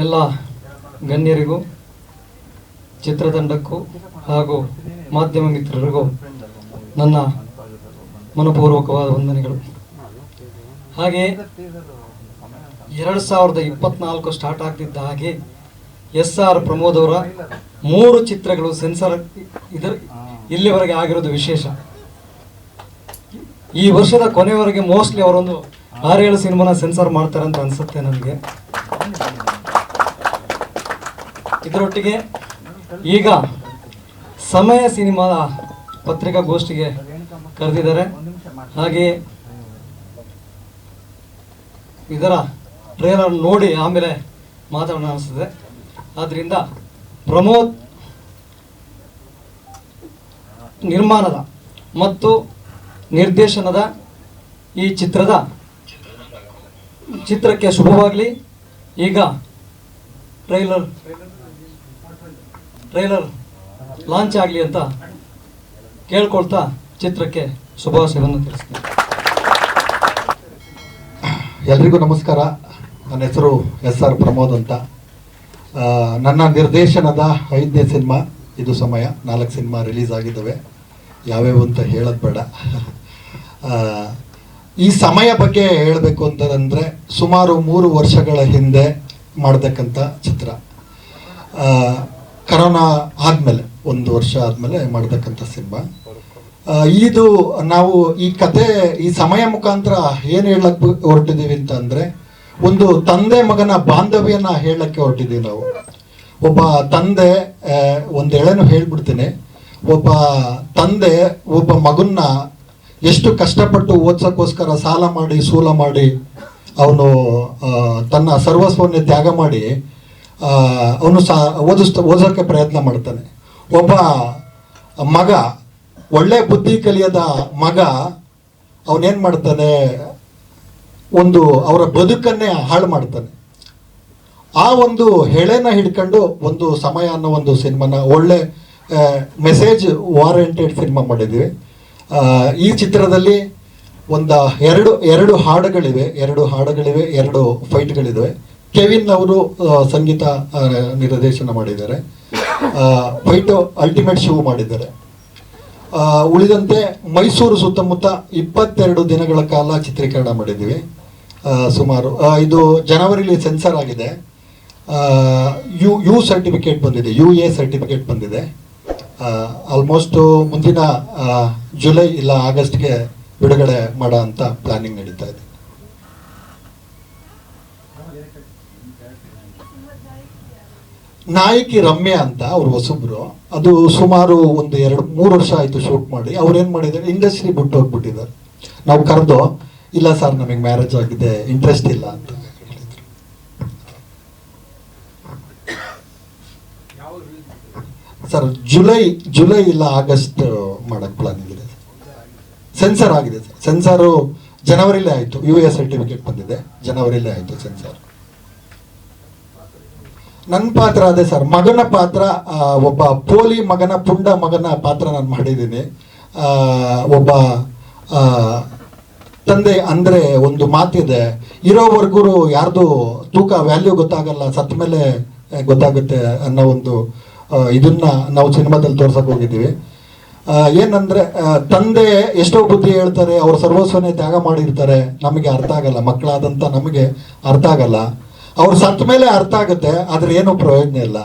ಎಲ್ಲ ಗಣ್ಯರಿಗೂ, ಚಿತ್ರತಂಡಕ್ಕೂ ಹಾಗೂ ಮಾಧ್ಯಮ ಮಿತ್ರರಿಗೂ ನನ್ನ ಮನಪೂರ್ವಕವಾದ ವಂದನೆಗಳು. ಹಾಗೆ ಎರಡು ಸಾವಿರದ ಇಪ್ಪತ್ನಾಲ್ಕು ಸ್ಟಾರ್ಟ್ ಆಗ್ತಿದ್ದ ಹಾಗೆ ಎಸ್ ಆರ್ ಪ್ರಮೋದ್ ಅವರ ಮೂರು ಚಿತ್ರಗಳು ಸೆನ್ಸರ್ ಇದರ ಇಲ್ಲಿವರೆಗೆ ಆಗಿರೋದು ವಿಶೇಷ. ಈ ವರ್ಷದ ಕೊನೆಯವರೆಗೆ ಮೋಸ್ಟ್ಲಿ ಅವರೊಂದು ಆರೇಳು ಸಿನಿಮಾನ ಸೆನ್ಸರ್ ಮಾಡ್ತಾರೆ ಅಂತ ಅನ್ಸುತ್ತೆ ನನಗೆ. ಇದರೊಟ್ಟಿಗೆ ಈಗ ಸಮಯ ಸಿನಿಮಾದ ಪತ್ರಿಕಾಗೋಷ್ಠಿಗೆ ಕರೆದಿದ್ದಾರೆ. ಹಾಗೆ ಇದರ ಟ್ರೇಲರ್ ನೋಡಿ ಆಮೇಲೆ ಮಾತಾಡೋಣ ಅನಿಸ್ತದೆ ಆದ್ದರಿಂದ ಪ್ರಮೋದ್ ನಿರ್ಮಾಣದ ಮತ್ತು ನಿರ್ದೇಶನದ ಈ ಚಿತ್ರದ ಚಿತ್ರಕ್ಕೆ ಶುಭವಾಗಲಿ. ಈಗ ಟ್ರೈಲರ್ ಟ್ರೈಲರ್ ಲಾಂಚ್ ಆಗಲಿ ಅಂತ ಕೇಳ್ಕೊಳ್ತಾ ಚಿತ್ರಕ್ಕೆ ಶುಭಾಶಯವನ್ನು ತಿಳಿಸ್ತೀನಿ. ಎಲ್ರಿಗೂ ನಮಸ್ಕಾರ. ನನ್ನ ಹೆಸರು ಎಸ್ ಆರ್ ಪ್ರಮೋದ್ ಅಂತ. ನನ್ನ ನಿರ್ದೇಶನದ ಐದನೇ ಸಿನಿಮಾ, ಇದು ಸಮಯ, ನಾಲ್ಕು ಸಿನಿಮಾ ರಿಲೀಸ್ ಆಗಿದ್ದಾವೆ. ಯಾವ್ಯಾವು ಅಂತ ಹೇಳೋದು ಬೇಡ. ಈ ಸಮಯ ಬಗ್ಗೆ ಹೇಳಬೇಕು ಅಂತಂದರೆ ಸುಮಾರು ಮೂರು ವರ್ಷಗಳ ಹಿಂದೆ ಮಾಡತಕ್ಕಂಥ ಚಿತ್ರ. ಕರೋನಾ ಆದಮೇಲೆ, ಒಂದು ವರ್ಷ ಆದಮೇಲೆ ಮಾಡತಕ್ಕಂತ ಸಿನಿಮಾ. ಇದು ನಾವು ಈ ಕತೆ, ಈ ಸಮಯ ಮುಖಾಂತರ ಏನು ಹೇಳಕ್ ಹೊರಟಿದ್ದೀವಿ ಅಂತ ಅಂದ್ರೆ, ಒಂದು ತಂದೆ ಮಗನ ಬಾಂಧವ್ಯನ ಹೇಳಕ್ಕೆ ಹೊರಟಿದ್ದೀವಿ ನಾವು. ಒಬ್ಬ ತಂದೆ ಒಂದು ಎಳೆನು ಹೇಳ್ಬಿಡ್ತೀನಿ. ಒಬ್ಬ ತಂದೆ, ಒಬ್ಬ ಮಗನ್ನ ಎಷ್ಟು ಕಷ್ಟಪಟ್ಟು ಓದ್ಸೋಕ್ಕೋಸ್ಕರ ಸಾಲ ಮಾಡಿ, ಸೂಲ ಮಾಡಿ, ಅವನು ತನ್ನ ಸರ್ವಸ್ವನ್ನೇ ತ್ಯಾಗ ಮಾಡಿ ಅವನು ಸಹ ಓದಿಸ್ತಾ ಓದೋಕ್ಕೆ ಪ್ರಯತ್ನ ಮಾಡ್ತಾನೆ. ಒಬ್ಬ ಮಗ, ಒಳ್ಳೆ ಬುದ್ಧಿ ಕಲಿಯದ ಮಗ, ಅವನೇನು ಮಾಡ್ತಾನೆ? ಒಂದು ಅವರ ಬದುಕನ್ನೇ ಹಾಳು ಮಾಡ್ತಾನೆ. ಆ ಒಂದು ಹೆಳೆನ ಹಿಡ್ಕೊಂಡು ಒಂದು ಸಮಯ ಅನ್ನೋ ಒಂದು ಸಿನಿಮಾನ, ಒಳ್ಳೆ ಮೆಸೇಜ್ ವಾರೆಂಟೆಡ್ ಸಿನಿಮಾ ಮಾಡಿದ್ವಿ ಈ ಚಿತ್ರದಲ್ಲಿ ಒಂದು ಎರಡು ಎರಡು ಹಾಡುಗಳಿವೆ ಎರಡು ಹಾಡುಗಳಿವೆ, ಎರಡು ಫೈಟ್ಗಳಿವೆ. ಕೆವಿನ್ ಅವರು ಸಂಗೀತ ನಿರ್ದೇಶನ ಮಾಡಿದ್ದಾರೆ. ಫೈಟು ಅಲ್ಟಿಮೇಟ್ ಶೋ ಮಾಡಿದ್ದಾರೆ. ಉಳಿದಂತೆ ಮೈಸೂರು ಸುತ್ತಮುತ್ತ ಇಪ್ಪತ್ತೆರಡು ದಿನಗಳ ಕಾಲ ಚಿತ್ರೀಕರಣ ಮಾಡಿದ್ದೀವಿ. ಸುಮಾರು ಇದು ಜನವರಿಲಿ ಸೆನ್ಸರ್ ಆಗಿದೆ. ಯು ಯು ಸರ್ಟಿಫಿಕೇಟ್ ಬಂದಿದೆ, ಯು ಎ ಸರ್ಟಿಫಿಕೇಟ್ ಬಂದಿದೆ. ಆಲ್ಮೋಸ್ಟ್ ಮುಂದಿನ ಜುಲೈ ಇಲ್ಲ ಆಗಸ್ಟ್ಗೆ ಬಿಡುಗಡೆ ಮಾಡೋ ಅಂತ ಪ್ಲಾನಿಂಗ್ ನಡೀತಾ ಇದೆ. ನಾಯಕಿ ರಮ್ಯಾ ಅಂತ ಅವ್ರು ಹೊಸಬ್ರು, ಅದು ಸುಮಾರು ಒಂದು ಎರಡು, ಮೂರು ವರ್ಷ ಆಯ್ತು ಶೂಟ್ ಮಾಡಿ. ಅವ್ರು ಏನ್ ಮಾಡಿದ್ದಾರೆ? ಇಂಡಸ್ಟ್ರಿ ಬಿಟ್ಟು ಹೋಗ್ಬಿಟ್ಟಿದ್ದಾರೆ. ನಾವು ಕರೆದು, ಇಲ್ಲ ಸರ್, ನಮಗೆ ಮ್ಯಾರೇಜ್ ಆಗಿದೆ ಇಂಟ್ರೆಸ್ಟ್ ಇಲ್ಲ ಅಂತ ಸರ್, ಜುಲೈ ಜುಲೈ ಇಲ್ಲ ಆಗಸ್ಟ್ ಮಾಡಕ್ ಪ್ಲಾನ್ ಇದೆ ಸೆನ್ಸರ್ ಆಗಿದೆ ಸರ್. ಸೆನ್ಸಾರು ಜನವರಿಲೇ ಆಯಿತು. ಯು ಎ ಸರ್ಟಿಫಿಕೇಟ್ ಬಂದಿದೆ. ಜನವರಿಲೇ ಆಯಿತು ಸೆನ್ಸಾರ್. ನನ್ನ ಪಾತ್ರ ಅದೇ ಸರ್. ಮಗನ ಪಾತ್ರ ಒಬ್ಬ ಪೋಲಿ ಮಗನ ಪುಂಡ ಮಗನ ಪಾತ್ರ ನಾನು ಮಾಡಿದ್ದೀನಿ. ಒಬ್ಬ ತಂದೆ ಅಂದರೆ ಒಂದು ಮಾತಿದೆ. ಇರೋವರೆಗೂ ಯಾರ್ದು ತೂಕ, ವ್ಯಾಲ್ಯೂ ಗೊತ್ತಾಗಲ್ಲ ಸತ್ತ ಮೇಲೆ ಗೊತ್ತಾಗುತ್ತೆ ಅನ್ನೋ ಒಂದು ಇದನ್ನ ನಾವು ಸಿನಿಮಾದಲ್ಲಿ ತೋರ್ಸಕ್ಕೆ ಹೋಗಿದ್ದೀವಿ. ಏನಂದ್ರೆ ತಂದೆ ಎಷ್ಟೋ ಬುದ್ಧಿ ಹೇಳ್ತಾರೆ, ಅವ್ರ ಸರ್ವಸ್ವನೇ ತ್ಯಾಗ ಮಾಡಿರ್ತಾರೆ. ನಮಗೆ ಅರ್ಥ ಆಗಲ್ಲ ಮಕ್ಕಳಾದಂಥ ನಮಗೆ ಅರ್ಥ ಆಗಲ್ಲ. ಅವ್ರು ಸತ್ತ ಮೇಲೆ ಅರ್ಥ ಆಗುತ್ತೆ, ಆದರೆ ಏನು ಪ್ರಯೋಜನ ಇಲ್ಲ.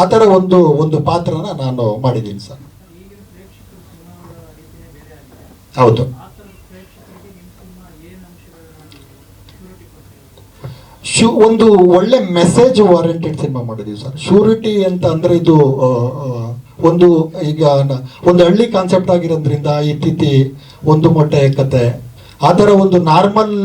ಆ ಥರ ಒಂದು ಒಂದು ಪಾತ್ರನ ನಾನು ಮಾಡಿದ್ದೀನಿ ಸರ್. ಹೌದು. ಶೂ, ಒಂದು ಒಳ್ಳೆ ಮೆಸೇಜ್ ವಾರಂಟೆಡ್ ಸಿನಿಮಾ ಮಾಡಿದೀವಿ ಸರ್. ಶೂರಿಟಿ ಅಂತ ಅಂದರೆ ಇದು ಒಂದು ಈಗ ಒಂದು ಹಳ್ಳಿ ಕಾನ್ಸೆಪ್ಟ್ ಆಗಿರೋದ್ರಿಂದ ತಿಥಿ, ಒಂದು ಮೊಟ್ಟೆ, ಕತೆ, ಆ ಥರ ಒಂದು ನಾರ್ಮಲ್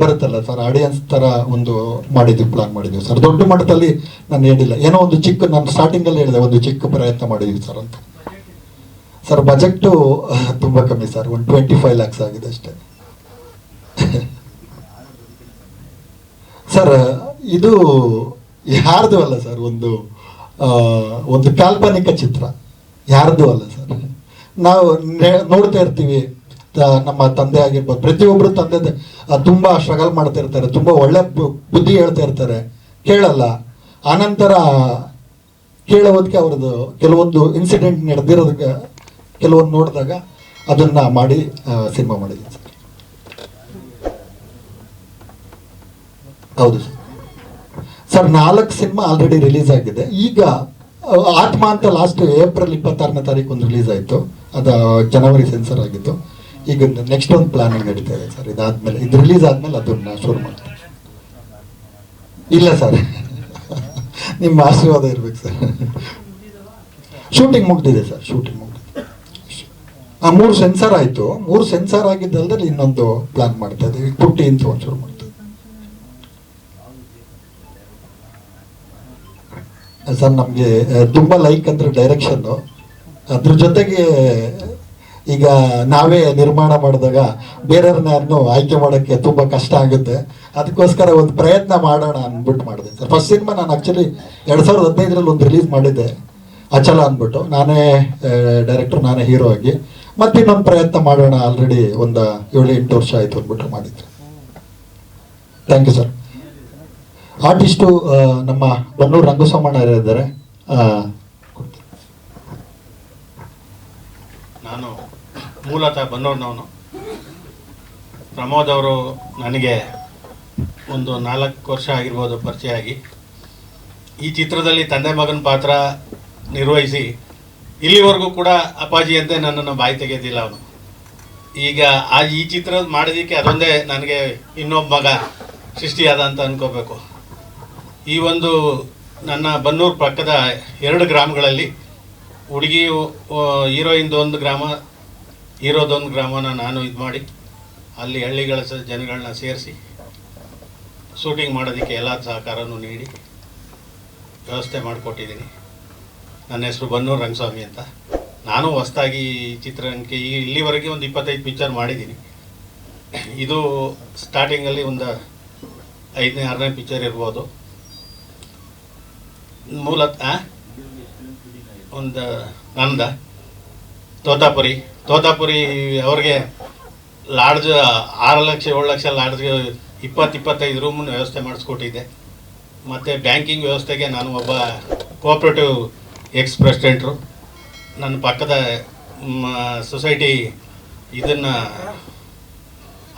ಬರುತ್ತಲ್ಲ ಸರ್ ಆಡಿಯನ್ಸ್ ಥರ ಒಂದು ಮಾಡಿದ್ವಿ ಪ್ಲಾನ್ ಮಾಡಿದ್ವಿ ಸರ್ ದೊಡ್ಡ ಮಟ್ಟದಲ್ಲಿ ನಾನು ಹೇಳಿಲ್ಲ. ಏನೋ ಒಂದು ಚಿಕ್ಕ, ನಾನು ಸ್ಟಾರ್ಟಿಂಗಲ್ಲಿ ಹೇಳಿದೆ, ಒಂದು ಚಿಕ್ಕ ಪ್ರಯತ್ನ ಮಾಡಿದ್ವಿ ಸರ್ ಅಂತ. ಸರ್ ಬಜೆಟ್ ತುಂಬ ಕಮ್ಮಿ ಸರ್ ಒಂದು ಟ್ವೆಂಟಿ ಫೈವ್ ಲ್ಯಾಕ್ಸ್ ಆಗಿದೆ ಅಷ್ಟೇ. ಸರ್ ಇದು ಯಾರ್ದು ಅಲ್ಲ ಸರ್ ಒಂದು ಒಂದು ಕಾಲ್ಪನಿಕ ಚಿತ್ರ. ಯಾರ್ದು ಅಲ್ಲ ಸರ್ ನಾವು ನೋಡ್ತಾ ಇರ್ತೀವಿ. ನಮ್ಮ ತಂದೆ ಆಗಿರ್ಬೋದು ಪ್ರತಿಯೊಬ್ಬರು ತಂದೆ ತುಂಬಾ ಸ್ಟ್ರಗಲ್ ಮಾಡ್ತಾ ಇರ್ತಾರೆ, ತುಂಬಾ ಒಳ್ಳೆ ಬುದ್ಧಿ ಹೇಳ್ತಾ ಇರ್ತಾರೆ. ಕೇಳಲ್ಲ. ಆನಂತರ ಕೇಳೋದಕ್ಕೆ ಅವ್ರದ್ದು ಕೆಲವೊಂದು ಇನ್ಸಿಡೆಂಟ್ ನಡೆದಿರೋದಕ್ಕೆ ಕೆಲವೊಂದು ನೋಡಿದಾಗ ಅದನ್ನ ಮಾಡಿ ಸಿನಿಮಾ ಮಾಡಿದ್ದೀನಿ ಸರ್. ಹೌದು ಸರ್. ಸರ್, ನಾಲ್ಕು ಸಿನಿಮಾ ಆಲ್ರೆಡಿ ರಿಲೀಸ್ ಆಗಿದೆ. ಈಗ ಆತ್ಮ ಅಂತ ಲಾಸ್ಟ್ ಏಪ್ರಿಲ್ ಇಪ್ಪತ್ತಾರನೇ ತಾರೀಕು ಒಂದು ರಿಲೀಸ್ ಆಯಿತು. ಅದು ಜನವರಿ ಸೆನ್ಸರ್ ಆಗಿತ್ತು. ಈಗ ನೆಕ್ಸ್ಟ್ ಒಂದು ಪ್ಲಾನಿಂಗ್ ನಡೀತಾ ಇದೆ ಸರ್. ಇದಾದ್ಮೇಲೆ ಇದು ರಿಲೀಸ್ ಆದ್ಮೇಲೆ ಅದನ್ನ ಶುರು ಮಾಡ್ತೀವಿ ಇಲ್ಲ ಸರ್. ನಿಮ್ಮ ಆಶೀರ್ವಾದ ಇರ್ಬೇಕು ಸರ್. ಶೂಟಿಂಗ್ ಮುಗ್ದಿದೆ ಸರ್ ಶೂಟಿಂಗ್ ಮುಗ್ದಿದೆ. ಆ ಮೂರು ಸೆನ್ಸರ್ ಆಯಿತು. ಮೂರು ಸೆನ್ಸರ್ ಆಗಿದ್ದಲ್ದಲ್ಲಿ ಇನ್ನೊಂದು ಪ್ಲಾನ್ ಮಾಡ್ತಾ ಇದ್ದೀವಿ ಪುಟ್ಟಿ ಅಂತ ಒಂದು ಶುರು ಮಾಡ್ತಾ ಇದ್ದೀವಿ ಸರ್, ನಮಗೆ ತುಂಬ ಲೈಕ್ ಅಂದರೆ ಡೈರೆಕ್ಷನ್ನು ಅದ್ರ ಜೊತೆಗೆ ಈಗ ನಾವೇ ನಿರ್ಮಾಣ ಮಾಡಿದಾಗ ಬೇರೆಯವ್ರನ್ನ ಆಯ್ಕೆ ಮಾಡೋಕ್ಕೆ ತುಂಬ ಕಷ್ಟ ಆಗುತ್ತೆ. ಅದಕ್ಕೋಸ್ಕರ ಒಂದು ಪ್ರಯತ್ನ ಮಾಡೋಣ ಅಂದ್ಬಿಟ್ಟು ಮಾಡಿದೆ. ಸರ್ ಫಸ್ಟ್ ಸಿನಿಮಾ ನಾನು ಆ್ಯಕ್ಚುಲಿ ಎರಡು ಸಾವಿರದ ಹದಿನೈದರಲ್ಲಿ ಒಂದು ರಿಲೀಸ್ ಮಾಡಿದ್ದೆ. ಅಚಲ ಅಂದ್ಬಿಟ್ಟು. ನಾನೇ ಡೈರೆಕ್ಟರ್ ನಾನೇ ಹೀರೋ ಆಗಿ. ಮತ್ತೆ ಇನ್ನೊಂದು ಪ್ರಯತ್ನ ಮಾಡೋಣ ಆಲ್ರೆಡಿ ಒಂದು ಏಳು, ಎಂಟು ವರ್ಷ ಆಯಿತು ಅಂದ್ಬಿಟ್ಟು ಮಾಡಿದ್ದೆ. ಥ್ಯಾಂಕ್ ಯು ಸರ್ ಆರ್ಟಿಸ್ಟು ನಮ್ಮ ಬನ್ನೂರು ರಂಗಸ್ವಾಮಣ್ಣ ಇದ್ದಾರೆ ಆ, ನಾನು ಮೂಲತಃ ಬನ್ನೂರಿನವನು ಪ್ರಮೋದ್ ಅವರು ನನಗೆ ಒಂದು ನಾಲ್ಕು ವರ್ಷ ಆಗಿರ್ಬೋದು ಪರಿಚಯ ಆಗಿ ಈ ಚಿತ್ರದಲ್ಲಿ ತಂದೆ ಮಗನ ಪಾತ್ರ ನಿರ್ವಹಿಸಿ ಇಲ್ಲಿವರೆಗೂ ಕೂಡ ಅಪ್ಪಾಜಿ ಅಂತೆ ನನ್ನನ್ನು ಬಾಯಿ ತೆಗೆಯೋದಿಲ್ಲ ಅವನು. ಈಗ ಆ ಈ ಚಿತ್ರ ಮಾಡೋದಕ್ಕೆ ಅದೊಂದೇ ನನಗೆ ಇನ್ನೊಬ್ಬ ಮಗ ಸೃಷ್ಟಿಯಾದ ಅಂತ ಅನ್ಕೋಬೇಕು. ಈ ಒಂದು ನನ್ನ ಬನ್ನೂರು ಪಕ್ಕದ ಎರಡು ಗ್ರಾಮಗಳಲ್ಲಿ ಹುಡುಗಿ ಹೀರೋಯಿಂದ ಒಂದು ಗ್ರಾಮ ಹೀರೋದೊಂದು ಗ್ರಾಮನ ನಾನು ಇದು ಮಾಡಿ, ಅಲ್ಲಿ ಹಳ್ಳಿಗಳ ಸ ಜನಗಳನ್ನ ಸೇರಿಸಿ ಶೂಟಿಂಗ್ ಮಾಡೋದಕ್ಕೆ ಎಲ್ಲ ಸಹಕಾರನೂ ನೀಡಿ, ವ್ಯವಸ್ಥೆ ಮಾಡಿಕೊಟ್ಟಿದ್ದೀನಿ ನನ್ನ ಹೆಸರು ಬನ್ನೂರು ರಂಗಸ್ವಾಮಿ ಅಂತ. ನಾನು ಹೊಸ್ದಾಗಿ ಚಿತ್ರರಂಗಕ್ಕೆ ಈ ಇಲ್ಲಿವರೆಗೆ ಒಂದು ಇಪ್ಪತ್ತೈದು ಪಿಕ್ಚರ್ ಮಾಡಿದ್ದೀನಿ ಇದು ಸ್ಟಾರ್ಟಿಂಗಲ್ಲಿ ಒಂದು ಐದನೇ, ಆರನೇ ಪಿಕ್ಚರ್ ಇರ್ಬೋದು. ಮೂಲತಃ ಒಂದು ನಂದ. ತೋತಾಪುರಿ. ತೋತಾಪುರಿ ಅವ್ರಿಗೆ ಲಾಡ್ಜ್ ಆರು ಲಕ್ಷ, ಏಳು ಲಕ್ಷ ಲಾಡ್ಜ್ಗೆ ಇಪ್ಪತ್ತು, ಇಪ್ಪತ್ತೈದು ರೂಮನ್ನು ವ್ಯವಸ್ಥೆ ಮಾಡಿಸ್ಕೊಟ್ಟಿದ್ದೆ. ಮತ್ತು ಬ್ಯಾಂಕಿಂಗ್ ವ್ಯವಸ್ಥೆಗೆ ನಾನು ಒಬ್ಬ ಕೋಆಪ್ರೇಟಿವ್ ಎಕ್ಸ್ ಪ್ರೆಸಿಡೆಂಟ್ರು ನನ್ನ ಪಕ್ಕದ ಸೊಸೈಟಿ ಇದನ್ನು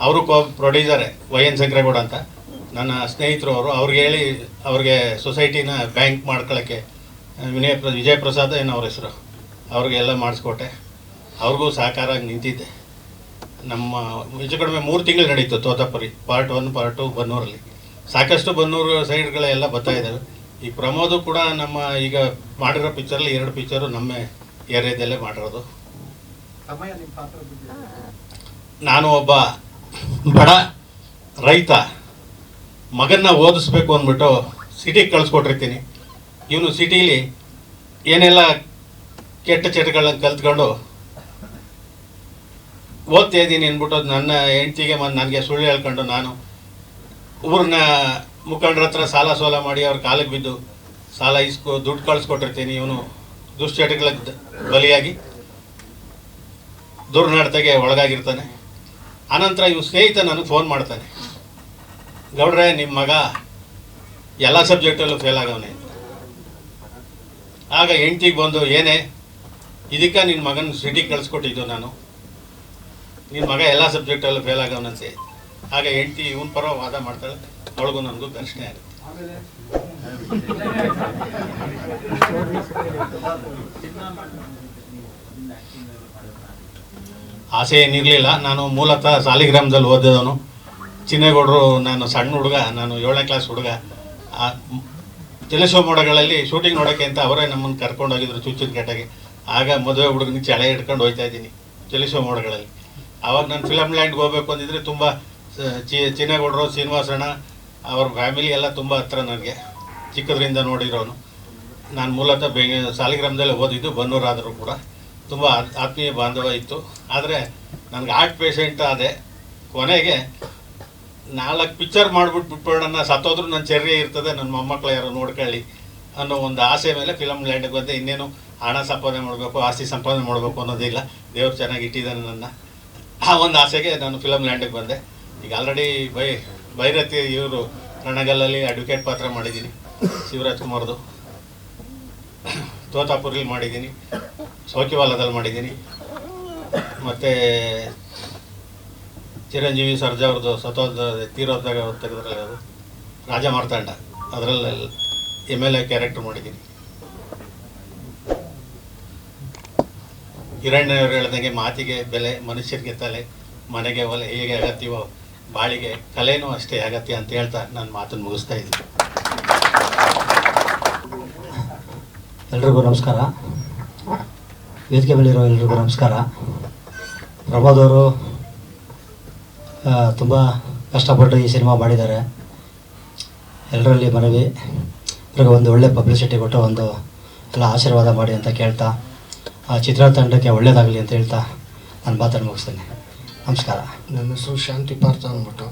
ಅವರು ಕೋ, ಪ್ರೊಡ್ಯೂಸರೇ ವೈ ಎನ್ ಶಂಕರೇಗೌಡ ಅಂತ. ನನ್ನ ಸ್ನೇಹಿತರು ಅವರು ಅವ್ರಿಗೆ ಹೇಳಿ ಅವ್ರಿಗೆ ಸೊಸೈಟಿನ ಬ್ಯಾಂಕ್ ಮಾಡ್ಕೊಳ್ಳೋಕ್ಕೆ ವಿನಯ ಪ್ರ ವಿಜಯ ಪ್ರಸಾದ್ ಏನು ಅವ್ರ ಹೆಸರು. ಅವ್ರಿಗೆಲ್ಲ ಮಾಡಿಸ್ಕೊಟ್ಟೆ. ಅವ್ರಿಗೂ ಸಹಕಾರ ನಿಂತಿದ್ದೆ ನಮ್ಮ ಹೆಚ್ಚು ಕಡಿಮೆ ಮೂರು ತಿಂಗಳು ನಡೀತು Totapuri part one part two ಬನ್ನೂರಲ್ಲಿ. ಸಾಕಷ್ಟು ಬನ್ನೂರು ಸೈಡ್ಗಳೆಲ್ಲ ಬರ್ತಾ ಇದ್ದಾವೆ ಈ ಪ್ರಮೋದು ಕೂಡ ನಮ್ಮ ಈಗ ಮಾಡಿರೋ ಪಿಕ್ಚರಲ್ಲಿ ಎರಡು ಪಿಕ್ಚರು ನಮ್ಮ ಏರಿಯಾದಲ್ಲೇ ಮಾಡಿರೋದು. ನಾನು ಒಬ್ಬ ಬಡ ರೈತ. ಮಗನ್ನ ಓದಿಸ್ಬೇಕು ಅಂದ್ಬಿಟ್ಟು ಸಿಟಿಗೆ ಕಳಿಸ್ಕೊಟ್ಟಿರ್ತೀನಿ. ಇವನು ಸಿಟೀಲಿ ಏನೆಲ್ಲ ಕೆಟ್ಟ ಚಟಗಳನ್ನ ಕಲ್ತ್ಕೊಂಡು ಓದ್ತಾ ಇದ್ದೀನಿ ಅಂದ್ಬಿಟ್ಟು ನನ್ನ ಹೆಂಡ್ತಿಗೆ ಮತ್ತು ನನಗೆ ಸುಳ್ಳು ಹೇಳ್ಕೊಂಡು ನಾನು ಊರಿನ ಮುಖಂಡರ ಹತ್ರ ಸಾಲ ಸೋಲ ಮಾಡಿ ಅವ್ರ ಕಾಲಿಗೆ ಬಿದ್ದು ಸಾಲ ಇಸ್ಕೊ, ದುಡ್ಡು ಕಳಿಸ್ಕೊಟ್ಟಿರ್ತೀನಿ ಇವನು ದುಶ್ಚಟಗಳ ಬಲಿಯಾಗಿ ದುರ್ನಡತೆಗೆ ಒಳಗಾಗಿರ್ತಾನೆ. ಆನಂತರ ಇವ್ ಸ್ನೇಹಿತ ನನಗೆ ಫೋನ್ ಮಾಡ್ತಾನೆ. ಗೌಡ್ರೆ ನಿಮ್ಮ ಮಗ ಎಲ್ಲ ಸಬ್ಜೆಕ್ಟಲ್ಲೂ ಫೇಲ್ ಆಗವನೆ ಆಗ ಹೆಂಡ್ತಿಗೆ ಬಂದು, ಏನೇ, ಇದಕ್ಕೆ ನಿನ್ನ ಮಗನ ಸಿಟಿಗೆ ಕಳಿಸ್ಕೊಟ್ಟಿದ್ದು ನಾನು. ನಿನ್ನ ಮಗ ಎಲ್ಲ ಸಬ್ಜೆಕ್ಟಲ್ಲೂ ಫೇಲ್ ಆಗವನಂತೆ ಆಗ ಹೆಂಡತಿ ಇವನ್ ಪರ ವಾದ ಮಾಡ್ತಾಳೆ, ಅವಳಿಗೂ ನನಗೂ ಘರ್ಷಣೆ ಆಗುತ್ತೆ. ಆಸೆ ಏನಿರಲಿಲ್ಲ ನಾನು ಮೂಲತಃ ಸಾಲಿಗ್ರಾಮದಲ್ಲಿ ಓದಿದವನು. ಚಿನ್ನೇಗೌಡರು ನಾನು ಸಣ್ಣ ಹುಡುಗ, ನಾನು ಏಳನೇ ಕ್ಲಾಸ್ ಹುಡುಗ. ಮ್- ಮೋಡಗಳಲ್ಲಿ ಶೂಟಿಂಗ್ ನೋಡೋಕ್ಕೆ ಅಂತ ಅವರೇ ನಮ್ಮನ್ನು ಕರ್ಕೊಂಡೋಗಿದ್ರು ಹೋಗಿದ್ರು ಚುಚ್ಚುನಕಟ್ಟೆಗೆ ಆಗ ಮದುವೆ ಹುಡುಗನಿಗೆ ಚಳೆ ಹಿಡ್ಕೊಂಡು ಹೋಗ್ತಾ ಇದ್ದೀನಿ ಚಲಿಸುವ ಮೋಡಗಳಲ್ಲಿ ಆವಾಗ ನಾನು ಫಿಲಮ್ ಲ್ಯಾಂಡ್ಗೆ ಹೋಗ್ಬೇಕು ಅಂದಿದ್ರೆ ತುಂಬ ಚಿ, ಚಿನ್ನೇಗೌಡರು, ಶ್ರೀನಿವಾಸಣ್ಣ ಅವ್ರ ಫ್ಯಾಮಿಲಿ ಎಲ್ಲ ತುಂಬ ಹತ್ರ ನನಗೆ, ಚಿಕ್ಕದ್ರಿಂದ ನೋಡಿರೋನು. ನಾನು ಮೂಲತಃ ಬೆಂಗ, ಸಾಲಿಗ್ರಾಮದಲ್ಲೇ ಓದಿದ್ದು, ಬನ್ನೂರಾದರೂ ಕೂಡ. ತುಂಬ ಆತ್ಮೀಯ ಬಾಂಧವ ಇತ್ತು. ಆದರೆ ನನಗೆ ಆರ್ಟ್ ಪೇಷಂಟ್ ಆದೆ, ಕೊನೆಗೆ ನಾಲ್ಕು ಪಿಕ್ಚರ್ ಮಾಡಿಬಿಟ್ಟು ಬಿಟ್ಬಿಡೋಣ, ಸತ್ತೋದ್ರು ನನ್ನ ಚರ್ಯ ಇರ್ತದೆ ನನ್ನ ಮೊಮ್ಮಕ್ಳು ಯಾರೋ ನೋಡ್ಕೊಳ್ಳಿ ಅನ್ನೋ ಒಂದು ಆಸೆ ಮೇಲೆ ಫಿಲಮ್ ಲ್ಯಾಂಡಿಗೆ ಬಂದೆ. ಇನ್ನೇನು ಹಣ ಸಂಪಾದನೆ ಮಾಡಬೇಕು, ಆಸ್ತಿ ಸಂಪಾದನೆ ಮಾಡಬೇಕು ಅನ್ನೋದಿಲ್ಲ. ದೇವ್ರು ಚೆನ್ನಾಗಿ ಇಟ್ಟಿದ್ದಾನೆ ನನ್ನ. ಆ ಒಂದು ಆಸೆಗೆ ನಾನು ಫಿಲಮ್ ಲ್ಯಾಂಡಿಗೆ ಬಂದೆ. ಈಗ ಆಲ್ರೆಡಿ ಬೈ ಭೈರತಿ ಇವರು ರಣಗಲ್ಲಲ್ಲಿ ಅಡ್ವೊಕೇಟ್ ಪಾತ್ರ ಮಾಡಿದ್ದೀನಿ, ಶಿವರಾಜ್ ಕುಮಾರ್ದು. ತೋತಾಪುರಲ್ಲಿ ಮಾಡಿದ್ದೀನಿ ಸೌಕಿವಾಲದಲ್ಲಿ ಮಾಡಿದ್ದೀನಿ. ಮತ್ತು ಚಿರಂಜೀವಿ ಸರ್ಜಾ ಅವ್ರದ್ದು ಸತೋದ ತೀರೋದಾಗ ತೆಗೆದ್ರಲ್ಲಿ ಅದು. ರಾಜ ಮಾರ್ತಾಂಡ ಅದರಲ್ಲಿ ಎಂ ಎಲ್ ಎ ಕ್ಯಾರೆಕ್ಟರ್ ಮಾಡಿದ್ದೀನಿ. ಹಿರಣ್ಯವ್ರು ಹೇಳ್ದಂಗೆ ಮಾತಿಗೆ ಬೆಲೆ ಮನುಷ್ಯರಿಗೆ ತಲೆ, ಮನೆಗೆ ಒಲೆ ಹೇಗೆ ಅಗತ್ಯವೋ ಬಾಳಿಗೆ ಕಲೆನೂ ಅಷ್ಟೇ ಅಗತ್ಯ ಅಂತ ಹೇಳ್ತಾ ನಾನು ಮಾತನ್ನು ಮುಗಿಸ್ತಾ ಇದ್ದೀನಿ. ಎಲ್ರಿಗೂ ನಮಸ್ಕಾರ. ವೇದಿಕೆ ಮೇಲಿರೋ ಎಲ್ರಿಗೂ ನಮಸ್ಕಾರ. ಪ್ರಭಾದವರು ತುಂಬ ಕಷ್ಟಪಟ್ಟು ಈ ಸಿನಿಮಾ ಮಾಡಿದ್ದಾರೆ. ಎಲ್ಲರಲ್ಲಿ ಮನವಿ ಇವ್ರಿಗೆ ಒಂದು ಒಳ್ಳೆ ಪಬ್ಲಿಸಿಟಿ ಕೊಟ್ಟು ಒಂದು ಎಲ್ಲ ಆಶೀರ್ವಾದ ಮಾಡಿ ಅಂತ ಕೇಳ್ತಾ ಆ ಚಿತ್ರ ತಂಡಕ್ಕೆ ಒಳ್ಳೇದಾಗಲಿ ಅಂತ ಹೇಳ್ತಾ ನಾನು ಮಾತನ್ನು ಮುಗಿಸ್ತೇನೆ. ನಮಸ್ಕಾರ. ನನ್ನ ಹೆಸರು ಶಾಂತಿ ಪಾರ್ಥ ಅಂದ್ಬಿಟ್ಟು.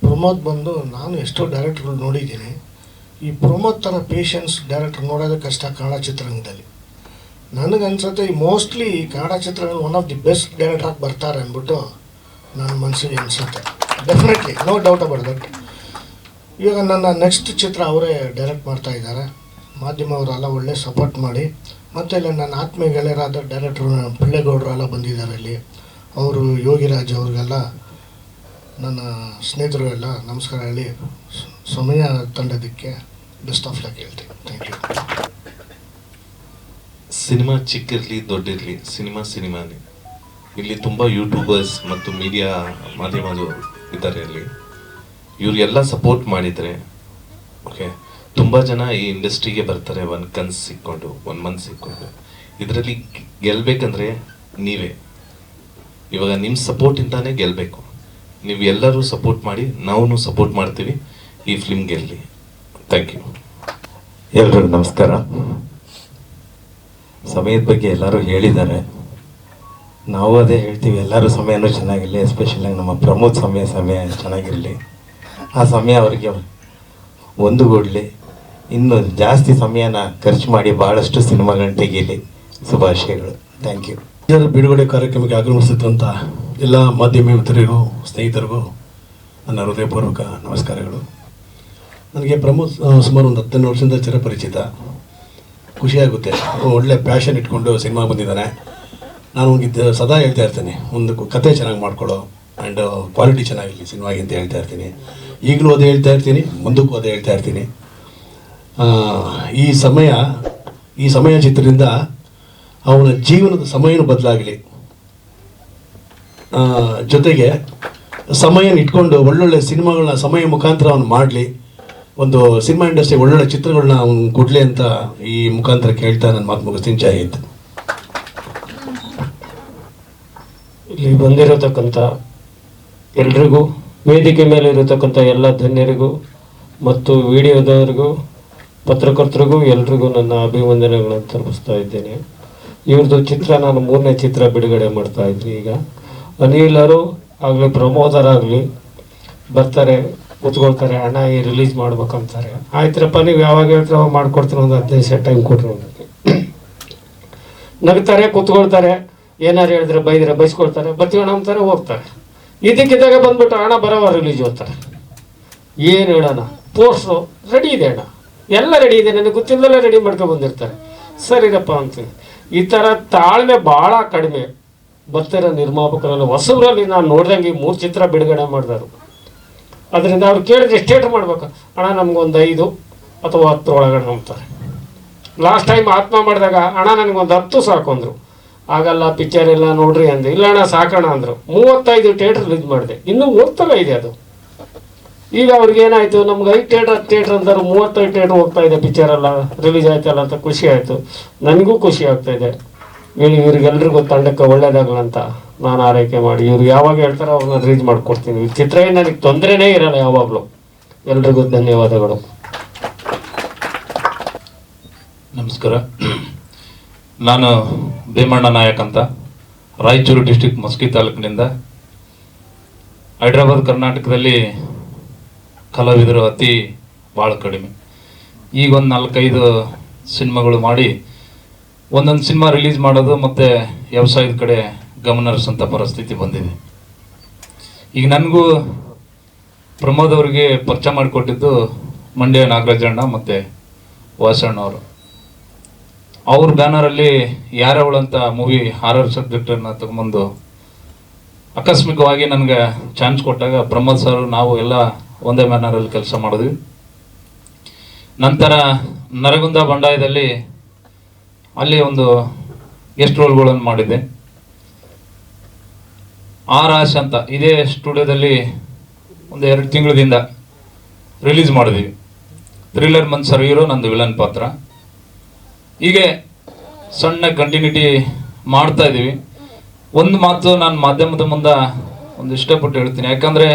ಪ್ರಮೋದ್ ಬಂದು ನಾನು ಎಷ್ಟೋ ಡೈರೆಕ್ಟ್ರುಗಳು ನೋಡಿದ್ದೀನಿ. ಈ ಪ್ರಮೋದ್ ಥರ ಪೇಷನ್ಸ್ ಡೈರೆಕ್ಟರ್ ನೋಡೋದೇ ಕಷ್ಟ ಕನ್ನಡ ಚಿತ್ರರಂಗದಲ್ಲಿ. ನನಗನ್ಸುತ್ತೆ ಈ ಮೋಸ್ಟ್ಲಿ ಕನ್ನಡ ಚಿತ್ರಗಳು ಒನ್ ಆಫ್ ದಿ ಬೆಸ್ಟ್ ಡೈರೆಕ್ಟ್ರಾಗಿ ಬರ್ತಾರೆ ಅಂದ್ಬಿಟ್ಟು ನನ್ನ ಮನಸ್ಸಿಗೆ ಅನಿಸುತ್ತೆ. Definitely no doubt about that ಇವಾಗ ನನ್ನ ನೆಕ್ಸ್ಟ್ ಚಿತ್ರ ಅವರೇ ಡೈರೆಕ್ಟ್ ಮಾಡ್ತಾ ಇದ್ದಾರೆ. ಮಾಧ್ಯಮವರೆಲ್ಲ ಒಳ್ಳೆ ಸಪೋರ್ಟ್ ಮಾಡಿ. ಮತ್ತು ನಾನು ನನ್ನ ಆತ್ಮೀಯ ಗೆಳೆಯರಾದ ಡೈರೆಕ್ಟ್ರು ಪಿಳ್ಳೆಗೌಡರು ಎಲ್ಲ ಬಂದಿದ್ದಾರೆ ಇಲ್ಲಿ. ಅವರು ಯೋಗಿರಾಜ್ ಅವ್ರಿಗೆಲ್ಲ ನನ್ನ ಸ್ನೇಹಿತರು ಎಲ್ಲ ನಮಸ್ಕಾರ ಹೇಳಿ ಸಮಯ ತಂಡದಕ್ಕೆ ಬೆಸ್ಟ್ ಆಫ್ ಲಕ್ ಹೇಳ್ತೀನಿ. ಥ್ಯಾಂಕ್ ಯು ಸಿನಿಮಾ ಚಿಕ್ಕಿರಲಿ ದೊಡ್ಡಿರಲಿ ಸಿನಿಮಾ ಸಿನಿಮಾನೇ. ಇಲ್ಲಿ ತುಂಬ ಯೂಟ್ಯೂಬರ್ಸ್ ಮತ್ತು ಮೀಡಿಯಾ ಮಾಧ್ಯಮದವರು ಇದ್ದಾರೆ ಇಲ್ಲಿ. ಇವರಿಗೆಲ್ಲ ಸಪೋರ್ಟ್ ಮಾಡಿದರೆ ಓಕೆ ತುಂಬ ಜನ ಈ ಇಂಡಸ್ಟ್ರಿಗೆ ಬರ್ತಾರೆ ಒಂದು ಕನ್ಸು ಸಿಕ್ಕೊಂಡು ಒಂದು ಮಂತ್ ಸಿಕ್ಕೊಂಡು. ಇದರಲ್ಲಿ ಗೆಲ್ಲಬೇಕಂದ್ರೆ ನೀವೇ. ಇವಾಗ ನಿಮ್ಮ ಸಪೋರ್ಟಿಂದಾನೇ ಗೆಲ್ಲಬೇಕು ನೀವು ಎಲ್ಲರೂ ಸಪೋರ್ಟ್ ಮಾಡಿ ನಾವು ಸಪೋರ್ಟ್ ಮಾಡ್ತೀವಿ. ಈ ಫಿಲ್ಮ್ ಗೆಲ್ಲಿ. ಥ್ಯಾಂಕ್ ಯು ಎಲ್ರಿಗೂ ನಮಸ್ಕಾರ. ಸಮಯದ ಬಗ್ಗೆ ಎಲ್ಲರೂ ಹೇಳಿದ್ದಾರೆ. ನಾವು ಅದೇ ಹೇಳ್ತೀವಿ, ಎಲ್ಲರೂ ಸಮಯನೂ ಚೆನ್ನಾಗಿರಲಿ ಎಸ್ಪೆಷಲಾಗಿ ನಮ್ಮ ಪ್ರಮೋದ್ ಸಮಯ ಸಮಯ ಚೆನ್ನಾಗಿರಲಿ. ಆ ಸಮಯ ಅವರಿಗೆ ಒಂದುಗೂಡಲಿ. ಇನ್ನು ಜಾಸ್ತಿ ಸಮಯನ ಖರ್ಚು ಮಾಡಿ ಬಹಳಷ್ಟು ಸಿನಿಮಾಗಳನ್ನ ತೆಗೀಲಿ. ಶುಭಾಶಯಗಳು. ಥ್ಯಾಂಕ್ ಯು ಇದರ ಬಿಡುಗಡೆ ಕಾರ್ಯಕ್ರಮಕ್ಕೆ ಆಗಮಿಸಿದಂಥ ಎಲ್ಲ ಮಾಧ್ಯಮ ಮಿತ್ರರಿಗೂ ಸ್ನೇಹಿತರಿಗೂ ನನ್ನ ಹೃದಯಪೂರ್ವಕ ನಮಸ್ಕಾರಗಳು. ನನಗೆ ಪ್ರಮೋದ್ ಸುಮಾರು ಒಂದು ಹತ್ತನೇ ವರ್ಷದಿಂದ ಚಿರಪರಿಚಿತ. ಖುಷಿಯಾಗುತ್ತೆ. ಒಳ್ಳೆ ಪ್ಯಾಷನ್ ಇಟ್ಕೊಂಡು ಸಿನಿಮಾ ಬಂದಿದ್ದಾನೆ. ನಾನು ಅವ್ನಿಗೆ ಸದಾ ಹೇಳ್ತಾ ಇರ್ತೀನಿ. ಒಂದು ಕತೆ ಚೆನ್ನಾಗಿ ಮಾಡ್ಕೊಳ್ಳೋ ಆ್ಯಂಡ್ ಕ್ವಾಲಿಟಿ ಚೆನ್ನಾಗಿರಲಿ ಸಿನಿಮಾಗೆ ಅಂತ ಹೇಳ್ತಾ ಇರ್ತೀನಿ. ಈಗಲೂ ಅದೇ ಹೇಳ್ತಾ ಇರ್ತೀನಿ, ಮುಂದಕ್ಕೂ ಅದೇ ಹೇಳ್ತಾ ಇರ್ತೀನಿ. ಈ ಸಮಯ ಈ ಸಮಯ ಚಿತ್ರದಿಂದ ಅವನ ಜೀವನದ ಸಮಯನೂ ಬದಲಾಗಲಿ. ಜೊತೆಗೆ ಸಮಯ ಇಟ್ಕೊಂಡು ಒಳ್ಳೊಳ್ಳೆ ಸಿನಿಮಾಗಳನ್ನ ಸಮಯ ಮುಖಾಂತರ ಅವನು ಮಾಡಲಿ. ಒಂದು ಸಿನಿಮಾ ಇಂಡಸ್ಟ್ರಿ ಒಳ್ಳೊಳ್ಳೆ ಚಿತ್ರಗಳನ್ನ ಅವನು ಕೊಡಲಿ ಅಂತ ಈ ಮುಖಾಂತರ ಕೇಳ್ತಾ ನನ್ನ ಮಾತು ಮುಗಿಸ್ತೀನಿ. ಇತ್ತು ಇಲ್ಲಿ ಬಂದಿರತಕ್ಕಂಥ ಎಲ್ರಿಗೂ ವೇದಿಕೆ ಮೇಲೆ ಇರತಕ್ಕಂಥ ಎಲ್ಲ ಧನ್ಯರಿಗೂ ಮತ್ತು ವಿಡಿಯೋದವರಿಗೂ ಪತ್ರಕರ್ತರಿಗೂ ಎಲ್ರಿಗೂ ನನ್ನ ಅಭಿವಂದನೆಗಳನ್ನು ತಲುಪಿಸ್ತಾ ಇದ್ದೇನೆ. ಇವ್ರದ್ದು ಚಿತ್ರ ನಾನು ಮೂರನೇ ಚಿತ್ರ ಬಿಡುಗಡೆ ಮಾಡ್ತಾ ಇದ್ದೀನಿ ಈಗ. ಅನಿಲರು ಆಗಲಿ ಪ್ರಮೋದರಾಗಲಿ ಬರ್ತಾರೆ, ಕೂತ್ಕೊಳ್ತಾರೆ ಅಣ್ಣ ಈ ರಿಲೀಸ್ ಮಾಡ್ಬೇಕಂತಾರೆ. ಆಯ್ತರಪ್ಪ, ನೀವು ಯಾವಾಗ ಹೇಳ್ತೀರ ಅವಾಗ ಮಾಡ್ಕೊಡ್ತೀನಿ, ಒಂದು ಹದಿನೈದು ಸೆಟ್ ಟೈಮ್ ಕೊಟ್ಟರು ನಗ್ತಾರೆ, ಕೂತ್ಕೊಳ್ತಾರೆ, ಏನಾರು ಹೇಳಿದ್ರೆ ಬೈದ್ರೆ ಬೈಸ್ಕೊಳ್ತಾರೆ ಬರ್ತೀವಣ ಅಂತಾರೆ, ಹೋಗ್ತಾರೆ. ಇದಕ್ಕಿದ್ದಾಗ ಬಂದ್ಬಿಟ್ಟು ಹಣ ಬರೋವ ರಿಲೀಸ್ ಹೋಗ್ತಾರೆ ಏನು ಹೇಳೋಣ? ಪೋರ್ಸು ರೆಡಿ ಇದೆ ಅಣ್ಣ. ಎಲ್ಲ ರೆಡಿ ಇದೆ, ನನಗೆ ಗೊತ್ತಿಲ್ಲದಲ್ಲೇ ರೆಡಿ ಮಾಡ್ಕೊಂಡು ಬಂದಿರ್ತಾರೆ. ಸರಿರಪ್ಪ ಅಂತ. ಈ ಥರ ತಾಳ್ಮೆ ಭಾಳ ಕಡಿಮೆ. ಬರ್ತಿರೋ ನಿರ್ಮಾಪಕರನ್ನು ಹೊಸಬ್ರಲ್ಲಿ ನಾನು ನೋಡ್ದಂಗೆ ಮೂರು ಚಿತ್ರ ಬಿಡುಗಡೆ ಮಾಡಿದಾರು ಅದರಿಂದ ಅವ್ರು ಕೇಳಿದ್ರೆ ಎಷ್ಟೇಟ್ ಮಾಡ್ಬೇಕು? ಅಣ್ಣ, ನಮ್ಗೊಂದು ಐದು ಅಥವಾ ಹತ್ತು ಒಳಗಡೆ ನಂಬ್ತಾರೆ. ಲಾಸ್ಟ್ ಟೈಮ್ ಆತ್ಮ ಮಾಡಿದಾಗ ಅಣ್ಣ ನನಗೊಂದು ಹತ್ತು ಸಾಕು ಅಂದರು. ಆಗಲ್ಲ ಪಿಕ್ಚರ್ ಎಲ್ಲ ನೋಡ್ರಿ ಅಂದೆ. ಇಲ್ಲ ಅಣ್ಣ ಸಾಕೋಣ ಅಂದರು. ಮೂವತ್ತೈದು ಥಿಯೇಟ್ರ್ ರಿಲೀಸ್ ಮಾಡಿದೆ. ಇನ್ನೂ ಓದ್ತಲ್ಲ ಇದೆ ಅದು. ಈಗ ಅವ್ರಿಗೆ ಏನಾಯ್ತು? ನಮ್ಗೆ ಐದು ಥಿಯೇಟರ್ ಥಿಯೇಟರ್ ಅಂತಾರೆ. ಮೂವತ್ತೈದು ಥಿಯೇಟರ್ ಹೋಗ್ತಾ ಇದೆ ಪಿಕ್ಚರ್ ಎಲ್ಲ. ರಿಲೀಸ್ ಆಯ್ತಲ್ಲ ಅಂತ ಖುಷಿ ಆಯಿತು. ನನಗೂ ಖುಷಿ ಆಗ್ತಾ ಇದೆ. ಹೇಳಿ, ಇವ್ರಿಗೆಲ್ರಿಗೂ ತಂಡಕ್ಕೆ ಒಳ್ಳೇದಾಗಲ್ಲ ಅಂತ ನಾನು ಆರೈಕೆ ಮಾಡಿ. ಇವ್ರು ಯಾವಾಗ ಹೇಳ್ತಾರೋ ಅವ್ರನ್ನ ರಿಲೀಸ್ ಮಾಡ್ಕೊಡ್ತೀನಿ. ಈ ಚಿತ್ರ ಏನ್ ನನಗೆ ತೊಂದರೆನೇ ಇರಲ್ಲ ಯಾವಾಗಲೂ. ಎಲ್ರಿಗೂ ಧನ್ಯವಾದಗಳು. ನಮಸ್ಕಾರ. ನಾನು ಭೀಮಣ್ಣ ನಾಯಕ್ ಅಂತ. ರಾಯಚೂರು ಡಿಸ್ಟಿಕ್ ಮಸ್ಕಿ ತಾಲೂಕಿನಿಂದ. ಹೈದ್ರಾಬಾದ್ ಕರ್ನಾಟಕದಲ್ಲಿ ಕಲಾವಿದರು ಅತಿ ಭಾಳ ಕಡಿಮೆ. ಈಗ ಒಂದು ನಾಲ್ಕೈದು ಸಿನಿಮಾಗಳು ಮಾಡಿ, ಒಂದೊಂದು ಸಿನಿಮಾ ರಿಲೀಸ್ ಮಾಡೋದು ಮತ್ತು ವ್ಯವಸಾಯದ ಕಡೆ ಗಮನ ಹರಿಸೋಂಥ ಪರಿಸ್ಥಿತಿ ಬಂದಿದೆ. ಈಗ ನನಗೂ ಪ್ರಮೋದ್ ಅವರಿಗೆ ಪರಿಚಯ ಮಾಡಿಕೊಟ್ಟಿದ್ದು ಮಂಡ್ಯ ನಾಗರಾಜಣ್ಣ ಮತ್ತು ವಾಸಣ್ಣ ಅವರು. ಅವ್ರ ಬ್ಯಾನರಲ್ಲಿ ಯಾರವಳಂತ ಮೂವಿ ಹಾರರ್ ಸಬ್ಜೆಕ್ಟನ್ನು ತಗೊಂಬಂದು ಆಕಸ್ಮಿಕವಾಗಿ ನನಗೆ ಚಾನ್ಸ್ ಕೊಟ್ಟಾಗ ಪ್ರಮೋದ್ ಸರ್ ನಾವು ಎಲ್ಲ ಒಂದೇ ಮ್ಯಾನರಲ್ಲಿ ಕೆಲಸ ಮಾಡಿದ್ವಿ ನಂತರ ನರಗುಂದ ಬಂಡಾಯದಲ್ಲಿ ಅಲ್ಲಿ ಒಂದು ಗೆಸ್ಟ್ ರೋಲ್ಗಳನ್ನು ಮಾಡಿದ್ದೆ. ಆರ್ ಆಶ್ ಅಂತ, ಇದೇ ಸ್ಟುಡಿಯೋದಲ್ಲಿ ಒಂದು ಎರಡು ತಿಂಗಳದಿಂದ ರಿಲೀಸ್ ಮಾಡಿದ್ವಿ. ಥ್ರಿಲ್ಲರ್ ಮನ್ ಸರ್ ಹೀರೋ ನಂದು ವಿಲನ್ ಪಾತ್ರ. ಹೀಗೆ ಸಣ್ಣ ಕಂಟಿನ್ಯೂಟಿ ಮಾಡ್ತಾ ಇದ್ದೀವಿ. ಒಂದು ಮಾತು ನಾನು ಮಾಧ್ಯಮದ ಮುಂದೆ ಒಂದು ಇಷ್ಟಪಟ್ಟು ಹೇಳ್ತೀನಿ. ಯಾಕಂದರೆ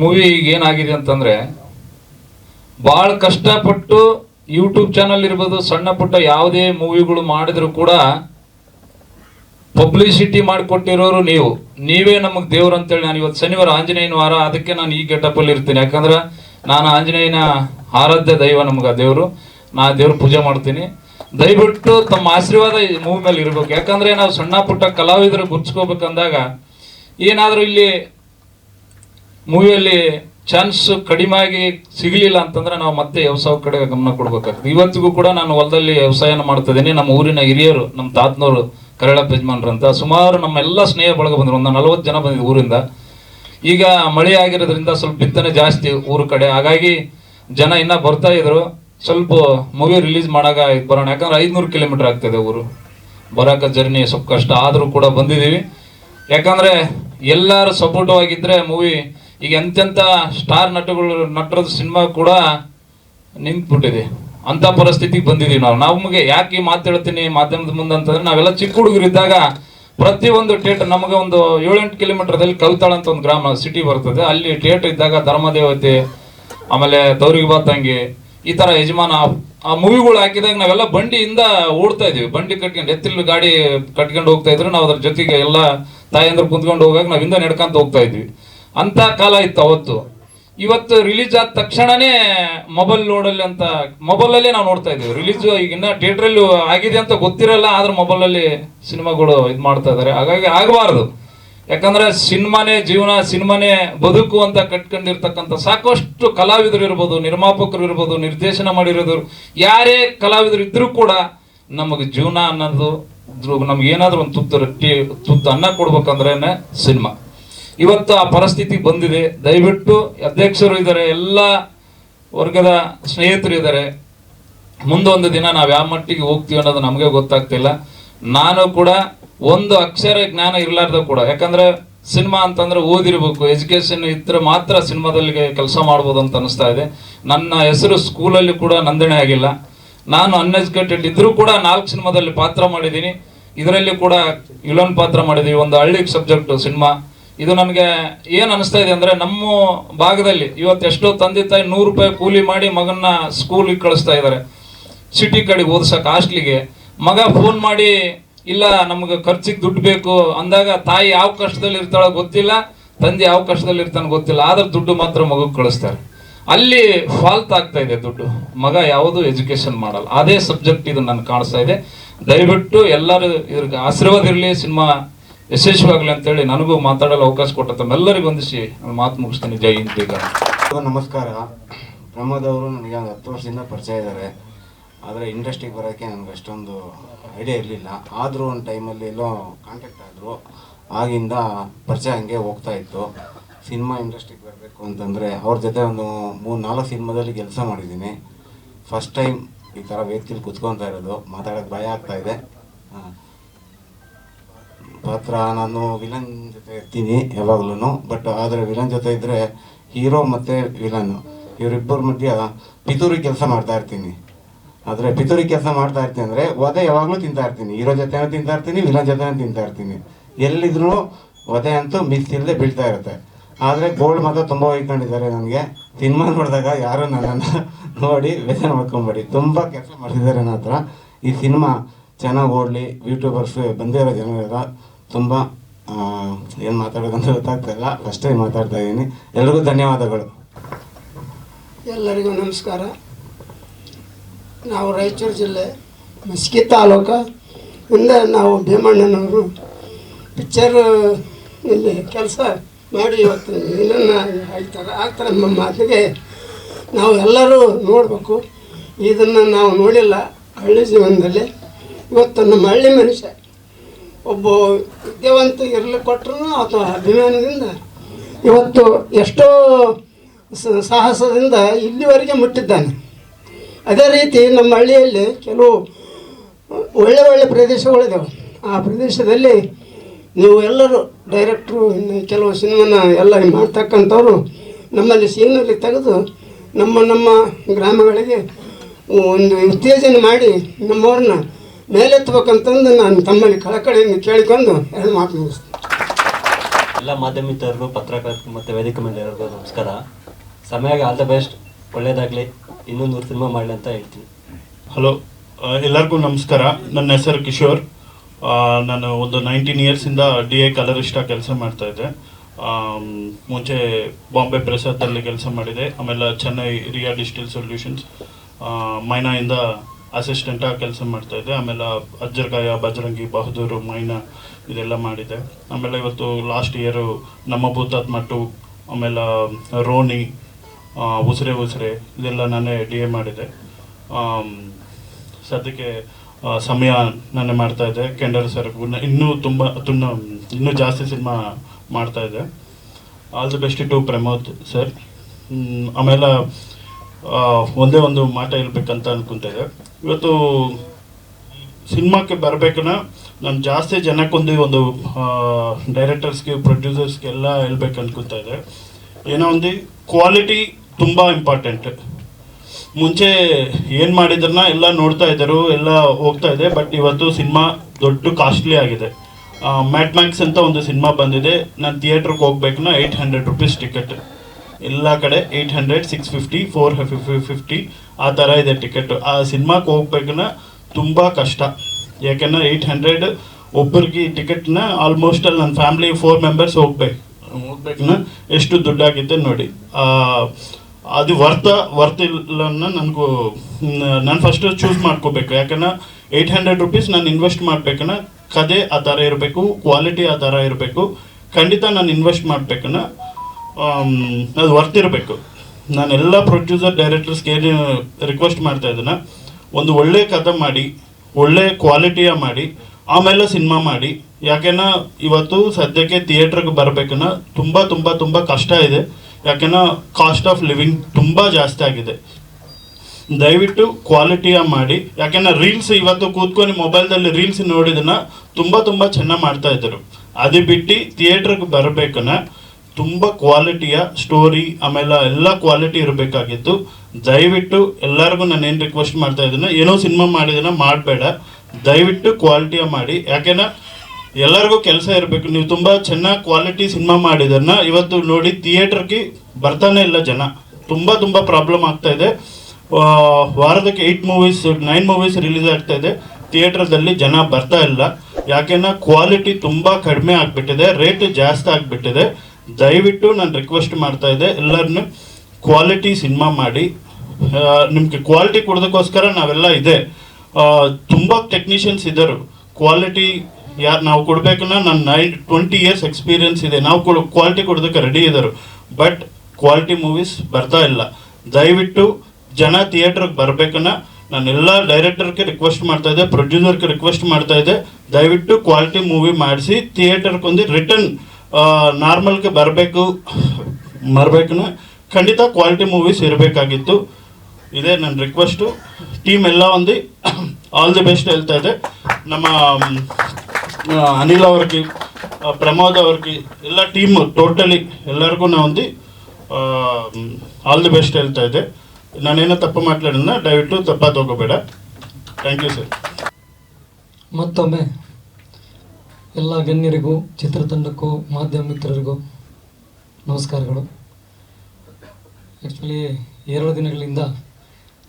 ಮೂವಿ ಈಗ ಏನಾಗಿದೆ ಅಂತಂದರೆ ಭಾಳ ಕಷ್ಟಪಟ್ಟು ಯೂಟ್ಯೂಬ್ ಚಾನಲ್ ಇರ್ಬೋದು, ಸಣ್ಣ ಪುಟ್ಟ ಯಾವುದೇ ಮೂವಿಗಳು ಮಾಡಿದ್ರು ಕೂಡ ಪಬ್ಲಿಸಿಟಿ ಮಾಡಿಕೊಟ್ಟಿರೋರು ನೀವು. ನೀವೇ ನಮಗೆ ದೇವ್ರು ಅಂತೇಳಿ ನಾನು ಇವತ್ತು ಶನಿವಾರ ಆಂಜನೇಯನ ವಾರ, ಅದಕ್ಕೆ ನಾನು ಈ ಗೆಟಪಲ್ಲಿ ಇರ್ತೀನಿ. ಯಾಕಂದ್ರೆ ನಾನು ಆಂಜನೇಯನ ಆರಾಧ್ಯ ದೈವ ನಮ್ಗೆ ದೇವರು. ನಾ ದೇವ್ರ ಪೂಜೆ ಮಾಡ್ತೀನಿ. ದಯವಿಟ್ಟು ತಮ್ಮ ಆಶೀರ್ವಾದ ಮೂವಿ ಮೇಲೆ ಇರ್ಬೇಕು. ಯಾಕಂದ್ರೆ ನಾವು ಸಣ್ಣ ಪುಟ್ಟ ಕಲಾವಿದರು ಗುರ್ಸ್ಕೋಬೇಕಂದಾಗ ಏನಾದರೂ ಇಲ್ಲಿ ಮೂವಿಯಲ್ಲಿ ಚಾನ್ಸ್ ಕಡಿಮೆ ಸಿಗಲಿಲ್ಲ ಅಂತಂದ್ರೆ ನಾವು ಮತ್ತೆ ವ್ಯವಸಾಯ ಕಡೆ ಗಮನ ಕೊಡ್ಬೇಕಾಗ್ತದೆ. ಇವತ್ತಿಗೂ ಕೂಡ ನಾನು ಹೊಲದಲ್ಲಿ ವ್ಯವಸಾಯನ ಮಾಡ್ತಿದ್ದೀನಿ ನಮ್ಮ ಊರಿನ ಹಿರಿಯರು, ನಮ್ಮ ತಾತನವರು ಕರಳಪ್ಪ ಅಂತ ಸುಮಾರು ನಮ್ಮೆಲ್ಲ ಸ್ನೇಹ ಬಳಗ ಬಂದರು. ಒಂದು ನಲವತ್ತು ಜನ ಬಂದಿದ್ದು ಊರಿಂದ. ಈಗ ಮಳೆ ಆಗಿರೋದ್ರಿಂದ ಸ್ವಲ್ಪ ಬಿತ್ತನೆ ಜಾಸ್ತಿ ಊರು ಕಡೆ. ಹಾಗಾಗಿ ಜನ ಇನ್ನ ಬರ್ತಾ ಇದ್ರು. ಸ್ವಲ್ಪ ಮೂವಿ ರಿಲೀಸ್ ಮಾಡಾಗ ಬರೋಣ. ಯಾಕಂದ್ರೆ ಐದ್ನೂರು ಕಿಲೋಮೀಟರ್ ಆಗ್ತದೆ ಊರು. ಬರಾಕ ಜರ್ನಿ ಸ್ವಲ್ಪ ಕಷ್ಟ ಆದರೂ ಕೂಡ ಬಂದಿದ್ದೀವಿ. ಯಾಕಂದ್ರೆ ಎಲ್ಲರೂ ಸಪೋರ್ಟಿವ್ ಆಗಿದ್ರೆ ಮೂವಿ ಈಗ ಎಂತೆಂಥ ಸ್ಟಾರ್ ನಟಗಳು, ನಟರದ ಸಿನಿಮಾ ಕೂಡ ನಿಂತ್ಬಿಟ್ಟಿದೆ. ಅಂತ ಪರಿಸ್ಥಿತಿಗೆ ಬಂದಿದ್ದೀವಿ ನಾವು. ನಮಗೆ ಯಾಕೆ ಈ ಮಾತು ಹೇಳ್ತೀನಿ ಮಾಧ್ಯಮದ ಮುಂದೆ ಅಂತಂದ್ರೆ ನಾವೆಲ್ಲ ಚಿಕ್ಕ ಹುಡುಗರಿದ್ದಾಗ ಪ್ರತಿಯೊಂದು ಥಿಯೇಟರ್ ನಮಗೆ ಒಂದು ಏಳೆಂಟು ಕಿಲೋಮೀಟರ್ದಲ್ಲಿ ಕವಿತಾಳ ಅಂತ ಒಂದು ಗ್ರಾಮ ಸಿಟಿ ಬರ್ತದೆ. ಅಲ್ಲಿ ಥಿಯೇಟರ್ ಇದ್ದಾಗ ಧರ್ಮದೇವತೆ, ಆಮೇಲೆ ದೌರಿಗೆ ಬಾತಂಗಿ ಈ ಥರ ಯಜಮಾನ, ಆ- ಮೂವಿಗಳು ಹಾಕಿದಾಗ ನಾವೆಲ್ಲ ಬಂಡಿಯಿಂದ ಓಡ್ತಾ ಇದೀವಿ ಬಂಡಿ ಕಟ್ಕೊಂಡು, ಎತ್ತಿಲ್ ಗಾಡಿ ಕಟ್ಕೊಂಡು ಹೋಗ್ತಾ ಇದ್ರು ನಾವು ಅದ್ರ ಜೊತೆಗೆ ಎಲ್ಲ ತಾಯಂದ್ರು ಕುಂತ್ಕೊಂಡು ಹೋಗಾಗ ನಾವಿಂದ ನಡ್ಕೊಂತ ಹೋಗ್ತಾ ಇದ್ವಿ ಅಂತ ಕಾಲ ಇತ್ತು ಅವತ್ತು. ಇವತ್ತು ರಿಲೀಸ್ ಆದ ತಕ್ಷಣನೇ ಮೊಬೈಲ್ ನೋಡಲ್ಲಿ ಅಂತ ಮೊಬೈಲಲ್ಲೇ ನಾವು ನೋಡ್ತಾ ಇದ್ದೀವಿ. ರಿಲೀಸ್ ಇನ್ನ ಥಿಯೇಟ್ರಲ್ಲಿ ಆಗಿದೆ ಅಂತ ಗೊತ್ತಿರಲ್ಲ, ಆದ್ರೆ ಮೊಬೈಲಲ್ಲಿ ಸಿನಿಮಾಗಳು ಇದು ಮಾಡ್ತಾ ಇದ್ದಾರೆ ಹಾಗಾಗಿ ಆಗಬಾರ್ದು. ಯಾಕಂದ್ರೆ ಸಿನಿಮಾನೇ ಜೀವನ, ಸಿನಿಮಾನೇ ಬದುಕು ಅಂತ ಕಟ್ಕೊಂಡಿರ್ತಕ್ಕಂಥ ಸಾಕಷ್ಟು ಕಲಾವಿದರು ಇರ್ಬೋದು, ನಿರ್ಮಾಪಕರು ಇರ್ಬೋದು, ನಿರ್ದೇಶನ ಮಾಡಿರೋದು ಯಾರೇ ಕಲಾವಿದರು ಇದ್ರೂ ಕೂಡ ನಮಗೆ ಜೀವನ ಅನ್ನೋದು, ನಮ್ಗೆ ಏನಾದರೂ ಒಂದು ತುತ್ತು ರೊಟ್ಟಿ, ತುತ್ತು ಅನ್ನ ಕೊಡ್ಬೇಕಂದ್ರೇನೆ ಸಿನಿಮಾ. ಇವತ್ತು ಆ ಪರಿಸ್ಥಿತಿ ಬಂದಿದೆ. ದಯವಿಟ್ಟು ಅಧ್ಯಕ್ಷರು ಇದ್ದಾರೆ, ಎಲ್ಲ ವರ್ಗದ ಸ್ನೇಹಿತರು ಇದ್ದಾರೆ. ಮುಂದೊಂದು ದಿನ ನಾವು ಯಾವ ಮಟ್ಟಿಗೆ ಹೋಗ್ತೀವಿ ಅನ್ನೋದು ನಮಗೆ ಗೊತ್ತಾಗ್ತಿಲ್ಲ ನಾನು ಕೂಡ ಒಂದು ಅಕ್ಷರ ಜ್ಞಾನ ಇರಲಾರ್ದ ಕೂಡ, ಯಾಕಂದ್ರೆ ಸಿನಿಮಾ ಅಂತಂದ್ರೆ ಓದಿರ್ಬೇಕು. ಎಜುಕೇಶನ್ ಇದ್ರೆ ಮಾತ್ರ ಸಿನಿಮಾದಲ್ಲಿ ಕೆಲಸ ಮಾಡ್ಬೋದು ಅಂತ ಅನಿಸ್ತಾ ಇದೆ. ನನ್ನ ಹೆಸರು ಸ್ಕೂಲಲ್ಲಿ ಕೂಡ ನೋಂದಣಿ ಆಗಿಲ್ಲ. ನಾನು ಅನ್ಎಜುಕೇಟೆಡ್ ಇದ್ರೂ ಕೂಡ ನಾಲ್ಕು ಸಿನಿಮಾದಲ್ಲಿ ಪಾತ್ರ ಮಾಡಿದ್ದೀನಿ. ಇದರಲ್ಲಿ ಕೂಡ ವಿಲನ್ ಪಾತ್ರ ಮಾಡಿದ್ದೀವಿ. ಒಂದು ಹಳ್ಳಿ ಸಬ್ಜೆಕ್ಟು ಸಿನಿಮಾ. ಇದು ನನಗೆ ಏನು ಅನಿಸ್ತಾ ಇದೆ ಅಂದ್ರೆ ನಮ್ಮ ಭಾಗದಲ್ಲಿ ಇವತ್ತು ಎಷ್ಟೋ ತಂದೆ ತಾಯಿ ನೂರು ರೂಪಾಯಿ ಕೂಲಿ ಮಾಡಿ ಮಗನ್ನ ಸ್ಕೂಲಿಗೆ ಕಳಿಸ್ತಾ ಇದ್ದಾರೆ ಸಿಟಿ ಕಡೆಗೆ ಓದಿಸಕ್ಕೆ ಹಾಸ್ಟ್ಲಿಗೆ ಮಗ ಫೋನ್ ಮಾಡಿ, ಇಲ್ಲ, ನಮ್ಗೆ ಖರ್ಚಿಗೆ ದುಡ್ಡು ಬೇಕು. ಅಂದಾಗ ತಾಯಿ ಯಾವ ಕಷ್ಟದಲ್ಲಿ ಇರ್ತಾಳೋ ಗೊತ್ತಿಲ್ಲ, ತಂದೆ ಯಾವ ಕಷ್ಟದಲ್ಲಿ ಇರ್ತಾನೆ ಗೊತ್ತಿಲ್ಲ. ಆದ್ರೆ ದುಡ್ಡು ಮಾತ್ರ ಮಗುಗೆ ಕಳಿಸ್ತಾರೆ. ಅಲ್ಲಿ ಫಾಲ್ತ್ ಆಗ್ತಾ ಇದೆ ದುಡ್ಡು. ಮಗ ಯಾವುದು ಎಜುಕೇಶನ್ ಮಾಡಲ್ಲ. ಅದೇ ಸಬ್ಜೆಕ್ಟ್ ಇದು ನನ್ಗೆ ಕಾಣಿಸ್ತಾ ಇದೆ. ದಯವಿಟ್ಟು ಎಲ್ಲರೂ ಇದ್ರಿಗೆ ಆಶೀರ್ವಾದ ಇರಲಿ, ಸಿನಿಮಾ ಯಶಸ್ವಿಯಾಗಲಿ ಅಂತೇಳಿ ನನಗೂ ಮಾತಾಡಲು ಅವಕಾಶ ಕೊಟ್ಟ ತಮ್ಮೆಲ್ಲರಿಗೂ ನಾನು ಮಾತು ಮುಗಿಸ್ತೀನಿ. ಜೈ ಹಿಂದ್ ನಮಸ್ಕಾರ. ಪ್ರಮೋದವರು ನನಗೆ ಒಂದು ಹತ್ತು ವರ್ಷದಿಂದ ಪರಿಚಯ ಇದ್ದಾರೆ. ಆದರೆ ಇಂಡಸ್ಟ್ರಿಗೆ ಬರೋಕ್ಕೆ ನನಗೆ ಅಷ್ಟೊಂದು ಐಡಿಯಾ ಇರಲಿಲ್ಲ. ಆದರೂ ಒಂದು ಟೈಮಲ್ಲಿ ಎಲ್ಲೋ ಕಾಂಟ್ಯಾಕ್ಟ್ ಆದರು. ಆಗಿಂದ ಪರಿಚಯ ಹಂಗೆ ಹೋಗ್ತಾ ಇತ್ತು. ಸಿನಿಮಾ ಇಂಡಸ್ಟ್ರಿಗೆ ಬರಬೇಕು ಅಂತಂದರೆ ಅವ್ರ ಜೊತೆ ಒಂದು ಮೂರು ನಾಲ್ಕು ಸಿನಿಮಾದಲ್ಲಿ ಕೆಲಸ ಮಾಡಿದ್ದೀನಿ. ಫಸ್ಟ್ ಟೈಮ್ ಈ ಥರ ವೇದಿಕೆಲಿ ಕುತ್ಕೊತಾ ಇರೋದು. ಮಾತಾಡೋಕ್ಕೆ ಭಯ ಆಗ್ತಾಯಿದೆ ಹಾಂ. ಪಾತ್ರ ನಾನು ವಿಲನ್ ಜೊತೆ ಇರ್ತೀನಿ ಯಾವಾಗ್ಲೂ ಬಟ್ ಆದರೆ ವಿಲನ್ ಜೊತೆ ಇದ್ದರೆ ಹೀರೋ ಮತ್ತು ವಿಲನ್. ಇವರಿಬ್ಬರ ಮಧ್ಯ ಪಿತೂರಿ ಕೆಲಸ ಮಾಡ್ತಾ ಇರ್ತೀನಿ. ಆದರೆ ಪಿತೂರಿ ಕೆಲಸ ಮಾಡ್ತಾ ಇರ್ತೀನಿ ಅಂದರೆ ಒದೆ ಯಾವಾಗಲೂ ತಿಂತಾ ಇರ್ತೀನಿ. ಹೀರೋ ಜೊತೆನೂ ತಿಂತಾ ಇರ್ತೀನಿ, ವಿಲನ್ ಜೊತೆನೂ ತಿಂತಾ ಇರ್ತೀನಿ. ಎಲ್ಲಿದ್ರು ಒದೆ ಅಂತೂ ಮಿಸ್ ಇಲ್ಲದೆ ಬೀಳ್ತಾ ಇರುತ್ತೆ. ಆದರೆ ಗೋಲ್ಡ್ ಮಾತ್ರ ತುಂಬ ಹೊಯ್ಕೊಂಡಿದ್ದಾರೆ ನನಗೆ. ಸಿನಿಮಾ ನೋಡಿದಾಗ ಯಾರು ನನ್ನನ್ನು ನೋಡಿ ವ್ಯಸನ ಮಾಡ್ಕೊಂಬೇಡಿ. ತುಂಬ ಕೆಲಸ ಮಾಡ್ತಿದ್ದಾರೆ ನನ್ನ ಹತ್ರ. ಈ ಸಿನಿಮಾ ಚೆನ್ನಾಗಿ ಓಡಲಿ, ಯೂಟ್ಯೂಬರ್ಸ್ ಬಂದಿರೋ ಜನರೆಲ್ಲ ತುಂಬ ಏನು ಮಾತಾಡೋದಂತ ಗೊತ್ತಾಗ್ತಾ ಇಲ್ಲ ಫಸ್ಟ್ ಟೈಮ್ ಮಾತಾಡ್ತಾ ಇದ್ದೀನಿ. ಎಲ್ರಿಗೂ ಧನ್ಯವಾದಗಳು. ಎಲ್ಲರಿಗೂ ನಮಸ್ಕಾರ. ನಾವು ರಾಯಚೂರು ಜಿಲ್ಲೆ ಮಸ್ಕಿ ತಾಲೂಕು. ಇಂದ ನಾವು ಭೀಮಣ್ಣನವರು ಪಿಕ್ಚರ್, ಇಲ್ಲಿ ಕೆಲಸ ಮಾಡಿ ಇವತ್ತು ಏನನ್ನ ಹೇಳ್ತಾರೆ ಥರ ನಮ್ಮ ಮಾತಿಗೆ ನಾವು ಎಲ್ಲರೂ ನೋಡಬೇಕು. ಇದನ್ನು ನಾವು ನೋಡಿಲ್ಲ. ಹಳ್ಳಿ ಜೀವನದಲ್ಲಿ ಇವತ್ತು ನಮ್ಮ ಹಳ್ಳಿ ಮನುಷ್ಯ. ಒಬ್ಬ ವಿದ್ಯಾವಂತ ಇರಲಿ ಕೊಟ್ಟರು ಅಥವಾ ಅಭಿಮಾನದಿಂದ ಇವತ್ತು ಎಷ್ಟೋ ಸಾಹಸದಿಂದ ಇಲ್ಲಿವರೆಗೆ ಮುಟ್ಟಿದ್ದಾನೆ. ಅದೇ ರೀತಿ ನಮ್ಮ ಹಳ್ಳಿಯಲ್ಲಿ ಕೆಲವು ಒಳ್ಳೆ ಒಳ್ಳೆ ಪ್ರದೇಶಗಳಿದ್ದಾವೆ ಆ ಪ್ರದೇಶದಲ್ಲಿ ನೀವು ಎಲ್ಲರೂ ಡೈರೆಕ್ಟ್ರು ಕೆಲವು ಸಿನಿಮಾನ ಎಲ್ಲ ಮಾಡ್ತಕ್ಕಂಥವ್ರು ನಮ್ಮಲ್ಲಿ ಸೀನಲ್ಲಿ ತೆಗೆದು ನಮ್ಮ ನಮ್ಮ ಗ್ರಾಮಗಳಿಗೆ ಒಂದು ಉತ್ತೇಜನ ಮಾಡಿ ನಮ್ಮವ್ರನ್ನ ಮೇಲೆತ್ತಬೇಕಂತಂದು ನಾನು ತಮ್ಮಲ್ಲಿ ಕಳಕಳಿಯನ್ನು ಕೇಳಿಕೊಂಡು ಎರಡು ಮಾತು ಮುಗಿಸ್ತೀನಿ. ಎಲ್ಲ ಮಾಧ್ಯಮಿತರಿಗೂ ಪತ್ರಕರ್ತರು ಮತ್ತು ವೇದಿಕೆ ಮೇಲೆ ಎಲ್ಲರಿಗೂ ನಮಸ್ಕಾರ. ಸಮಯ ಆಲ್ ದ ಬೆಸ್ಟ್. ಒಳ್ಳೇದಾಗಲಿ. ಇನ್ನೊಂದು ನೂರು ಸಿನಿಮಾ ಮಾಡಲಿ ಅಂತ ಹೇಳ್ತೀನಿ. ಹಲೋ ಎಲ್ಲರಿಗೂ ನಮಸ್ಕಾರ. ನನ್ನ ಹೆಸರು ಕಿಶೋರ್. ನಾನು ಒಂದು ನೈನ್ಟೀನ್ ಇಯರ್ಸಿಂದ ಡಿ ಎ ಕಲರಿಸ್ಟ ಕೆಲಸ ಮಾಡ್ತಾ ಇದ್ದೆ. ಮುಂಚೆ ಬಾಂಬೆ ಪ್ರಸಾದಲ್ಲಿ ಕೆಲಸ ಮಾಡಿದೆ. ಆಮೇಲೆ ಚೆನ್ನೈ ರಿಯಾ ಡಿಜಿಟಲ್ ಸೊಲ್ಯೂಷನ್ಸ್ ಮೈನಾಯಿಂದ ಅಸಿಸ್ಟೆಂಟಾಗಿ ಕೆಲಸ ಮಾಡ್ತಾ ಇದ್ದೆ. ಆಮೇಲೆ ಅಜ್ಜರ್ಗಾಯ ಬಜರಂಗಿ ಬಹದ್ದೂರು ಮೈನಾ ಇದೆಲ್ಲ ಮಾಡಿದ್ದೆ ಆಮೇಲೆ ಇವತ್ತು ಲಾಸ್ಟ್ ಇಯರು ನಮ್ಮ ಭೂತಾತ್ಮ ಟು ಆಮೇಲೆ ರೋನಿ ಉಸಿರೆ ಉಸಿರೆ ಇದೆಲ್ಲ ನಾನೇ ಡಿ ಎ ಮಾಡಿದೆ. ಆಮ್, ಸದ್ಯಕ್ಕೆ ಸಮಯ ನಾನೇ ಮಾಡ್ತಾ ಇದ್ದೆ. ಕೆಂಡರ್ ಸರ್ ಇನ್ನೂ ತುಂಬ ತುಂಬ ಇನ್ನೂ ಜಾಸ್ತಿ ಸಿನಿಮಾ ಮಾಡ್ತಾ ಇದ್ದೆ. All the best to Pramod sir. ಆಮೇಲೆ ಒಂದೇ ಒಂದು ಮಾಟ ಹೇಳ್ಬೇಕಂತ ಅನ್ಕೊಂತಿದ್ದೆ ಇವತ್ತು ಸಿನಿಮಾಕ್ಕೆ ಬರಬೇಕನ್ನ ನಾನು ಜಾಸ್ತಿ ಜನಕ್ಕೊಂದು ಒಂದು ಡೈರೆಕ್ಟರ್ಸ್ಗೆ ಪ್ರೊಡ್ಯೂಸರ್ಸ್ಗೆಲ್ಲ ಹೇಳ್ಬೇಕು ಅನ್ಕೊತಾ ಇದೆ ಏನೋ ಒಂದು ಕ್ವಾಲಿಟಿ ತುಂಬ ಇಂಪಾರ್ಟೆಂಟ್ ಮುಂಚೆ ಏನು ಮಾಡಿದ್ರನ್ನ ಎಲ್ಲ ನೋಡ್ತಾ ಇದ್ದರು, ಎಲ್ಲ ಹೋಗ್ತಾ ಇದೆ ಬಟ್ ಇವತ್ತು ಸಿನಿಮಾ ದೊಡ್ಡ ಕಾಸ್ಟ್ಲಿ ಆಗಿದೆ. ಮ್ಯಾಟ್ ಮ್ಯಾಕ್ಸ್ ಅಂತ ಒಂದು ಸಿನಿಮಾ ಬಂದಿದೆ. ನಾನು ಥಿಯೇಟ್ರಿಗೆ ಹೋಗ್ಬೇಕನ್ನ ಏಯ್ಟ್ ಹಂಡ್ರೆಡ್ ರುಪೀಸ್ ಟಿಕೆಟ್ ಎಲ್ಲ ಕಡೆ eight hundred six fifty four fifty ಆ ಥರ ಇದೆ ಟಿಕೆಟ್. ಆ ಸಿನಿಮಾಕ್ಕೆ ಹೋಗ್ಬೇಕನ್ನ ತುಂಬ ಕಷ್ಟ. ಯಾಕೆಂದ್ರೆ ಏಯ್ಟ್ ಹಂಡ್ರೆಡ್ ಒಬ್ಬರಿಗೆ ಟಿಕೆಟ್ನ ಆಲ್ಮೋಸ್ಟ್ ಅಲ್ಲಿ ನನ್ನ ಫ್ಯಾಮಿಲಿ ಫೋರ್ ಮೆಂಬರ್ಸ್ ಹೋಗ್ಬೇಕು. ಹೋಗ್ಬೇಕನ್ನ ಎಷ್ಟು ದುಡ್ಡಾಗಿದೆ ನೋಡಿ. ಅದು ವರ್ತ, ವರ್ತ್ ಇಲ್ಲ ನನಗೂ, ನಾನು ಫಸ್ಟ್ ಚೂಸ್ ಮಾಡ್ಕೋಬೇಕು. ಯಾಕಂದ್ರೆ ಏಯ್ಟ್ ಹಂಡ್ರೆಡ್ ರುಪೀಸ್ ನಾನು ಇನ್ವೆಸ್ಟ್ ಮಾಡ್ಬೇಕನ್ನ ಕದೆ ಆ ಥರ ಇರಬೇಕು ಕ್ವಾಲಿಟಿ ಆ ಥರ ಇರಬೇಕು. ಖಂಡಿತ ನಾನು ಇನ್ವೆಸ್ಟ್ ಮಾಡ್ಬೇಕನ್ನ ಅದು ವರ್ತ್ ಇರಬೇಕು ನಾನು ಎಲ್ಲ ಪ್ರೊಡ್ಯೂಸರ್ ಡೈರೆಕ್ಟರ್ಸ್ಗೆ ಏನು ರಿಕ್ವೆಸ್ಟ್ ಮಾಡ್ತಾ ಇದ್ದೀನ, ಒಂದು ಒಳ್ಳೆ ಕಥೆ ಮಾಡಿ, ಒಳ್ಳೆ ಕ್ವಾಲಿಟಿಯ ಮಾಡಿ, ಆಮೇಲೆ ಸಿನಿಮಾ ಮಾಡಿ. ಯಾಕೆನ ಇವತ್ತು ಸದ್ಯಕ್ಕೆ ಥಿಯೇಟ್ರಿಗೆ ಬರಬೇಕನ್ನ ತುಂಬ ತುಂಬ ತುಂಬ ಕಷ್ಟ ಇದೆ. ಯಾಕೆನ ಕಾಸ್ಟ್ ಆಫ್ ಲಿವಿಂಗ್ ತುಂಬ ಜಾಸ್ತಿ ಆಗಿದೆ. ದಯವಿಟ್ಟು ಕ್ವಾಲಿಟಿಯ ಮಾಡಿ. ಯಾಕೆನ ರೀಲ್ಸ್ ಇವತ್ತು ಕೂತ್ಕೊಂಡು ಮೊಬೈಲ್ದಲ್ಲಿ ರೀಲ್ಸ್ ನೋಡಿದನ್ನ ತುಂಬ ತುಂಬ ಚೆನ್ನಾಗಿ ಮಾಡ್ತಾ ಇದ್ದರು. ಅದು ಬಿಟ್ಟು ಥಿಯೇಟ್ರಿಗೆ ಬರಬೇಕನ್ನ ತುಂಬ ಕ್ವಾಲಿಟಿಯ ಸ್ಟೋರಿ ಆಮೇಲೆ ಎಲ್ಲ ಕ್ವಾಲಿಟಿ ಇರಬೇಕಾಗಿತ್ತು. ದಯವಿಟ್ಟು ಎಲ್ಲರಿಗೂ ನಾನು ಏನು ರಿಕ್ವೆಸ್ಟ್ ಮಾಡ್ತಾ ಇದ್ದೀನಿ, ಏನೋ ಸಿನಿಮಾ ಮಾಡಿದನ್ನ ಮಾಡಬೇಡ. ದಯವಿಟ್ಟು ಕ್ವಾಲಿಟಿಯ ಮಾಡಿ. ಯಾಕೆಂದ್ರೆ ಎಲ್ಲರಿಗೂ ಕೆಲಸ ಇರಬೇಕು. ನೀವು ತುಂಬ ಚೆನ್ನಾಗಿ ಕ್ವಾಲಿಟಿ ಸಿನಿಮಾ ಮಾಡಿದನ್ನ ಇವತ್ತು ನೋಡಿ ಥಿಯೇಟ್ರಿಗೆ ಬರ್ತಾನೆ ಇಲ್ಲ ಜನ. ತುಂಬ ತುಂಬ ಪ್ರಾಬ್ಲಮ್ ಆಗ್ತಾ ಇದೆ. ವಾರದಕ್ಕೆ eight movies nine movies release ಆಗ್ತಾ ಇದೆ. ಥಿಯೇಟ್ರದಲ್ಲಿ ಜನ ಬರ್ತಾ ಇಲ್ಲ. ಯಾಕೆನ ಕ್ವಾಲಿಟಿ ತುಂಬ ಕಡಿಮೆ ಆಗಿಬಿಟ್ಟಿದೆ. ರೇಟ್ ಜಾಸ್ತಿ ಆಗಿಬಿಟ್ಟಿದೆ. ದಯವಿಟ್ಟು ನಾನು ರಿಕ್ವೆಸ್ಟ್ ಮಾಡ್ತಾ ಇದ್ದೆ ಎಲ್ಲರನ್ನು ಕ್ವಾಲಿಟಿ ಸಿನಿಮಾ ಮಾಡಿ. ನಿಮಗೆ ಕ್ವಾಲಿಟಿ ಕೊಡೋದಕ್ಕೋಸ್ಕರ ನಾವೆಲ್ಲ ಇದೆ. ತುಂಬ ಟೆಕ್ನಿಷಿಯನ್ಸ್ ಇದ್ದರು. ಕ್ವಾಲಿಟಿ ಯಾರು ನಾವು ಕೊಡಬೇಕನ್ನ ನನ್ನ ನೈನ್ ಟ್ವೆಂಟಿ ಇಯರ್ಸ್ ಎಕ್ಸ್ಪೀರಿಯನ್ಸ್ ಇದೆ. ನಾವು ಕ್ವಾಲಿಟಿ ಕೊಡೋದಕ್ಕೆ ರೆಡಿ ಇದ್ದರು. ಬಟ್ ಕ್ವಾಲಿಟಿ ಮೂವೀಸ್ ಬರ್ತಾ ಇಲ್ಲ. ದಯವಿಟ್ಟು ಜನ ಥಿಯೇಟ್ರಿಗೆ ಬರಬೇಕನ್ನ ನಾನು ಎಲ್ಲ ಡೈರೆಕ್ಟರ್ಗೆ ರಿಕ್ವೆಸ್ಟ್ ಮಾಡ್ತಾ ಇದ್ದೆ ಪ್ರೊಡ್ಯೂಸರ್ಗೆ ರಿಕ್ವೆಸ್ಟ್ ಮಾಡ್ತಾ ಇದ್ದೆ. ದಯವಿಟ್ಟು ಕ್ವಾಲಿಟಿ ಮೂವಿ ಮಾಡಿಸಿ ಥಿಯೇಟರ್ಗೆ ಒಂದು ರಿಟರ್ನ್ ನಾರ್ಮಲ್ಗೆ ಬರಬೇಕು ಬರಬೇಕನ್ನ ಖಂಡಿತ ಕ್ವಾಲಿಟಿ ಮೂವೀಸ್ ಇರಬೇಕಾಗಿತ್ತು. ಇದೇ ನನ್ನ ರಿಕ್ವೆಸ್ಟು ಟೀಮ್ ಎಲ್ಲ ಒಂದು ಆಲ್ ದಿ ಬೆಸ್ಟ್ ಹೇಳ್ತಾ ಇದೆ. ನಮ್ಮ ಅನಿಲ್ ಅವ್ರಿಗೆ ಪ್ರಮೋದ್ ಅವ್ರಿಗೆ, ಎಲ್ಲ ಟೀಮ್ ಟೋಟಲಿ ಎಲ್ಲರಿಗೂ ನಾ ಒಂದು ಆಲ್ ದಿ ಬೆಸ್ಟ್ ಹೇಳ್ತಾ ಇದ್ದೆ ನಾನೇನೋ ತಪ್ಪು ಮಾತಾಡಿದ ದಯವಿಟ್ಟು ತಪ್ಪ ತಗೋಬೇಡ ಥ್ಯಾಂಕ್ ಯು ಸರ್ ಮತ್ತೊಮ್ಮೆ. ಎಲ್ಲ ಗಣ್ಯರಿಗೂ, ಚಿತ್ರತಂಡಕ್ಕೂ, ಮಾಧ್ಯಮ ಮಿತ್ರರಿಗೂ ನಮಸ್ಕಾರಗಳು. ಆ್ಯಕ್ಚುಲಿ ಎರಡು ದಿನಗಳಿಂದ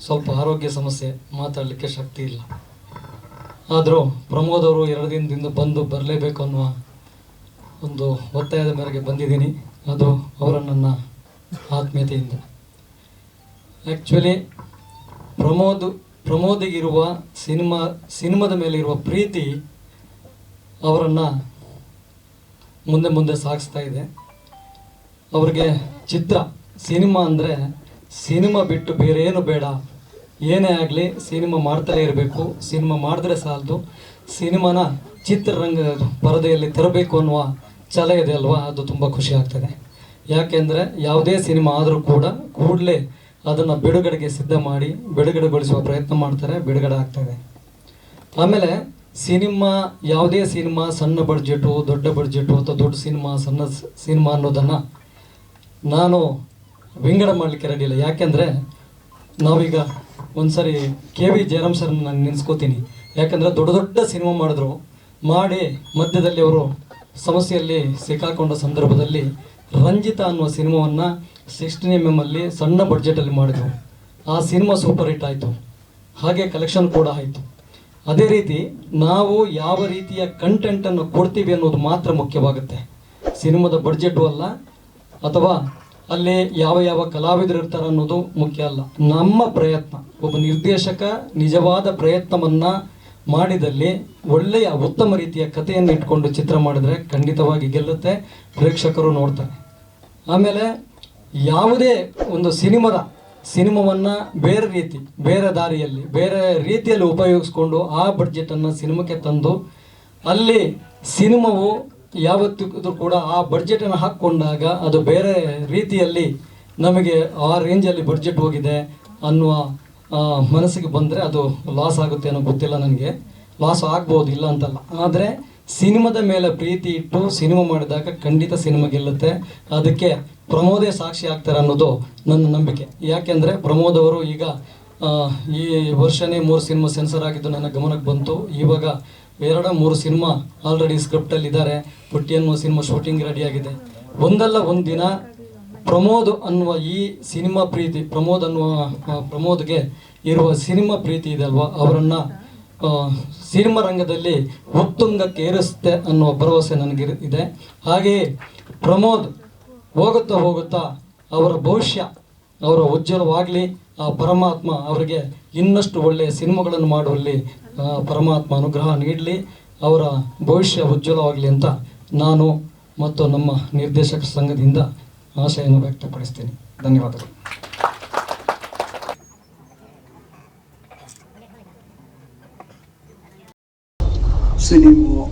ಸ್ವಲ್ಪ ಆರೋಗ್ಯ ಸಮಸ್ಯೆ, ಮಾತಾಡಲಿಕ್ಕೆ ಶಕ್ತಿ ಇಲ್ಲ. ಆದರೂ ಪ್ರಮೋದ್ ಅವರು ಎರಡು ದಿನದಿಂದ ಬಂದು ಬರಲೇಬೇಕು ಅನ್ನುವ ಒಂದು ಒತ್ತಾಯದ ಮೇರೆಗೆ ಬಂದಿದ್ದೀನಿ. ಅದು ಅವರ ನನ್ನ ಆತ್ಮೀಯತೆಯಿಂದ. ಆ್ಯಕ್ಚುಲಿ ಪ್ರಮೋದ್, ಪ್ರಮೋದಿಗಿರುವ ಸಿನಿಮಾ, ಸಿನಿಮಾದ ಮೇಲೆ ಇರುವ ಪ್ರೀತಿ ಅವರನ್ನು ಮುಂದೆ ಮುಂದೆ ಸಾಗಿಸ್ತಾ ಇದೆ. ಅವರಿಗೆ ಚಿತ್ರ, ಸಿನಿಮಾ ಅಂದರೆ ಸಿನಿಮಾ ಬಿಟ್ಟು ಬೇರೆ ಏನು ಬೇಡ. ಏನೇ ಆಗಲಿ ಸಿನಿಮಾ ಮಾಡ್ತಲೇ ಇರಬೇಕು. ಸಿನಿಮಾ ಮಾಡಿದ್ರೆ ಸಾಲದು. ಸಿನಿಮಾನ ಚಿತ್ರರಂಗ ಪರದೆಯಲ್ಲಿ ತರಬೇಕು ಅನ್ನುವ ಛಲ ಇದೆ ಅಲ್ವಾ? ಅದು ತುಂಬ ಖುಷಿ ಆಗ್ತದೆ. ಯಾಕೆಂದರೆ ಯಾವುದೇ ಸಿನಿಮಾ ಆದರೂ ಕೂಡ ಕೂಡಲೇ ಅದನ್ನು ಬಿಡುಗಡೆಗೆ ಸಿದ್ಧ ಮಾಡಿ, ಬಿಡುಗಡೆಗೊಳಿಸುವ ಪ್ರಯತ್ನ ಮಾಡ್ತಾರೆ, ಬಿಡುಗಡೆ ಆಗ್ತದೆ ಆಮೇಲೆ ಸಿನಿಮಾ, ಯಾವುದೇ ಸಿನಿಮಾ, ಸಣ್ಣ ಬಡ್ಜೆಟು ದೊಡ್ಡ ಬಡ್ಜೆಟು ಅಥವಾ ದೊಡ್ಡ ಸಿನಿಮಾ, ಸಣ್ಣ ಸಿನಿಮಾ ಅನ್ನೋದನ್ನು ನಾನು ವಿಂಗಡ ಮಾಡಲಿಕ್ಕೆ ರೆಡಿ ಇಲ್ಲ. ಯಾಕೆಂದರೆ ನಾವೀಗ ಒಂದ್ಸರಿ ಕೆ ವಿ ಜಯರಾಮ್ ಸರ್ ನಾನು ನೆನೆಸ್ಕೋತೀನಿ. ಯಾಕಂದರೆ ದೊಡ್ಡ ದೊಡ್ಡ ಸಿನಿಮಾ ಮಾಡಿದ್ರು. ಮಾಡಿ ಮಧ್ಯದಲ್ಲಿ ಅವರು ಸಮಸ್ಯೆಯಲ್ಲಿ ಸಿಕ್ಕಾಕೊಂಡ ಸಂದರ್ಭದಲ್ಲಿ ರಂಜಿತ ಅನ್ನುವ ಸಿನಿಮಾವನ್ನು ಸಿಕ್ಸ್ಟೀನ್ ಎಂ ಎಂ ಅಲ್ಲಿ ಸಣ್ಣ ಬಡ್ಜೆಟಲ್ಲಿ ಮಾಡಿದ್ರು. ಆ ಸಿನಿಮಾ ಸೂಪರ್ ಹಿಟ್ ಆಯಿತು. ಹಾಗೆ ಕಲೆಕ್ಷನ್ ಕೂಡ ಆಯಿತು. ಅದೇ ರೀತಿ ನಾವು ಯಾವ ರೀತಿಯ ಕಂಟೆಂಟನ್ನು ಕೊಡ್ತೀವಿ ಅನ್ನೋದು ಮಾತ್ರ ಮುಖ್ಯವಾಗುತ್ತೆ. ಸಿನಿಮಾದ ಬಡ್ಜೆಟು ಅಲ್ಲ, ಅಥವಾ ಅಲ್ಲಿ ಯಾವ ಯಾವ ಕಲಾವಿದರು ಇರ್ತಾರೆ ಅನ್ನೋದು ಮುಖ್ಯ ಅಲ್ಲ. ನಮ್ಮ ಪ್ರಯತ್ನ, ಒಬ್ಬ ನಿರ್ದೇಶಕ ನಿಜವಾದ ಪ್ರಯತ್ನವನ್ನು ಮಾಡಿದಲ್ಲಿ ಒಳ್ಳೆಯ ಉತ್ತಮ ರೀತಿಯ ಕಥೆಯನ್ನು ಇಟ್ಕೊಂಡು ಚಿತ್ರ ಮಾಡಿದರೆ ಖಂಡಿತವಾಗಿ ಗೆಲ್ಲುತ್ತೆ, ಪ್ರೇಕ್ಷಕರು ನೋಡ್ತಾರೆ. ಆಮೇಲೆ ಯಾವುದೇ ಒಂದು ಸಿನಿಮಾದ ಸಿನಿಮಾವನ್ನ ಬೇರೆ ರೀತಿ, ಬೇರೆ ದಾರಿಯಲ್ಲಿ, ಬೇರೆ ರೀತಿಯಲ್ಲಿ ಉಪಯೋಗಿಸ್ಕೊಂಡು ಆ ಬಡ್ಜೆಟನ್ನು ಸಿನಿಮಾಕ್ಕೆ ತಂದು ಅಲ್ಲಿ ಸಿನಿಮಾವು ಯಾವತ್ತಿಗೂ ಕೂಡ ಆ ಬಡ್ಜೆಟನ್ನು ಹಾಕ್ಕೊಂಡಾಗ ಅದು ಬೇರೆ ರೀತಿಯಲ್ಲಿ ನಮಗೆ ಆ ರೇಂಜಲ್ಲಿ ಬಡ್ಜೆಟ್ ಹೋಗಿದೆ ಅನ್ನುವ ಮನಸ್ಸಿಗೆ ಬಂದರೆ ಅದು ಲಾಸ್ ಆಗುತ್ತೆ ಅನ್ನೋ ಗೊತ್ತಿಲ್ಲ ನನಗೆ. ಲಾಸ್ ಆಗ್ಬೋದು ಇಲ್ಲ ಅಂತಲ್ಲ. ಆದರೆ ಸಿನಿಮಾದ ಮೇಲೆ ಪ್ರೀತಿ ಇಟ್ಟು ಸಿನಿಮಾ ಮಾಡಿದಾಗ ಖಂಡಿತ ಸಿನಿಮಾ ಗೆಲ್ಲುತ್ತೆ. ಅದಕ್ಕೆ ಪ್ರಮೋದೇ ಸಾಕ್ಷಿ ಆಗ್ತಾರೆ ಅನ್ನೋದು ನನ್ನ ನಂಬಿಕೆ. ಯಾಕೆಂದರೆ ಪ್ರಮೋದ್ ಅವರು ಈಗ ಈ ವರ್ಷನೇ ಮೂರು ಸಿನಿಮಾ ಸೆನ್ಸರ್ ಆಗಿದ್ದು ನನ್ನ ಗಮನಕ್ಕೆ ಬಂತು. ಇವಾಗ ಎರಡ ಮೂರು ಸಿನಿಮಾ ಆಲ್ರೆಡಿ ಸ್ಕ್ರಿಪ್ಟಲ್ಲಿ ಇದ್ದಾರೆ. ಪುಟ್ಟಿ ಅನ್ನುವ ಸಿನಿಮಾ ಶೂಟಿಂಗ್ ಆಗಿದೆ. ಒಂದಲ್ಲ ಒಂದಿನ ದಿನ ಪ್ರಮೋದ್ ಅನ್ನುವ ಈ ಸಿನಿಮಾ ಪ್ರೀತಿ, ಪ್ರಮೋದ್ ಅನ್ನುವ ಪ್ರಮೋದ್ಗೆ ಇರುವ ಸಿನಿಮಾ ಪ್ರೀತಿ ಇದೆ ಅಲ್ವಾ? ಅವರನ್ನ ಸಿನಿಮಾ ರಂಗದಲ್ಲಿ ಉತ್ತುಂಗಕ್ಕೆ ಏರಿಸುತ್ತೆ ಅನ್ನುವ ಭರವಸೆ ನನಗೆ ಇದೆ. ಹಾಗೆಯೇ ಪ್ರಮೋದ್ ಹೋಗುತ್ತಾ ಹೋಗುತ್ತಾ ಅವರ ಭವಿಷ್ಯ, ಅವರ ಉಜ್ವಲವಾಗಲಿ, ಆ ಪರಮಾತ್ಮ ಅವರಿಗೆ ಇನ್ನಷ್ಟು ಒಳ್ಳೆಯ ಸಿನಿಮಾಗಳನ್ನು ಮಾಡುವಲ್ಲಿ ಪರಮಾತ್ಮ ಅನುಗ್ರಹ ನೀಡಲಿ, ಅವರ ಭವಿಷ್ಯ ಉಜ್ವಲವಾಗಲಿ ಅಂತ ನಾನು ಮತ್ತು ನಮ್ಮ ನಿರ್ದೇಶಕ ಸಂಘದಿಂದ ಆಶೆಯನ್ನು ವ್ಯಕ್ತಪಡಿಸ್ತೀನಿ. ಧನ್ಯವಾದಗಳು. ಸಿನಿಮಾ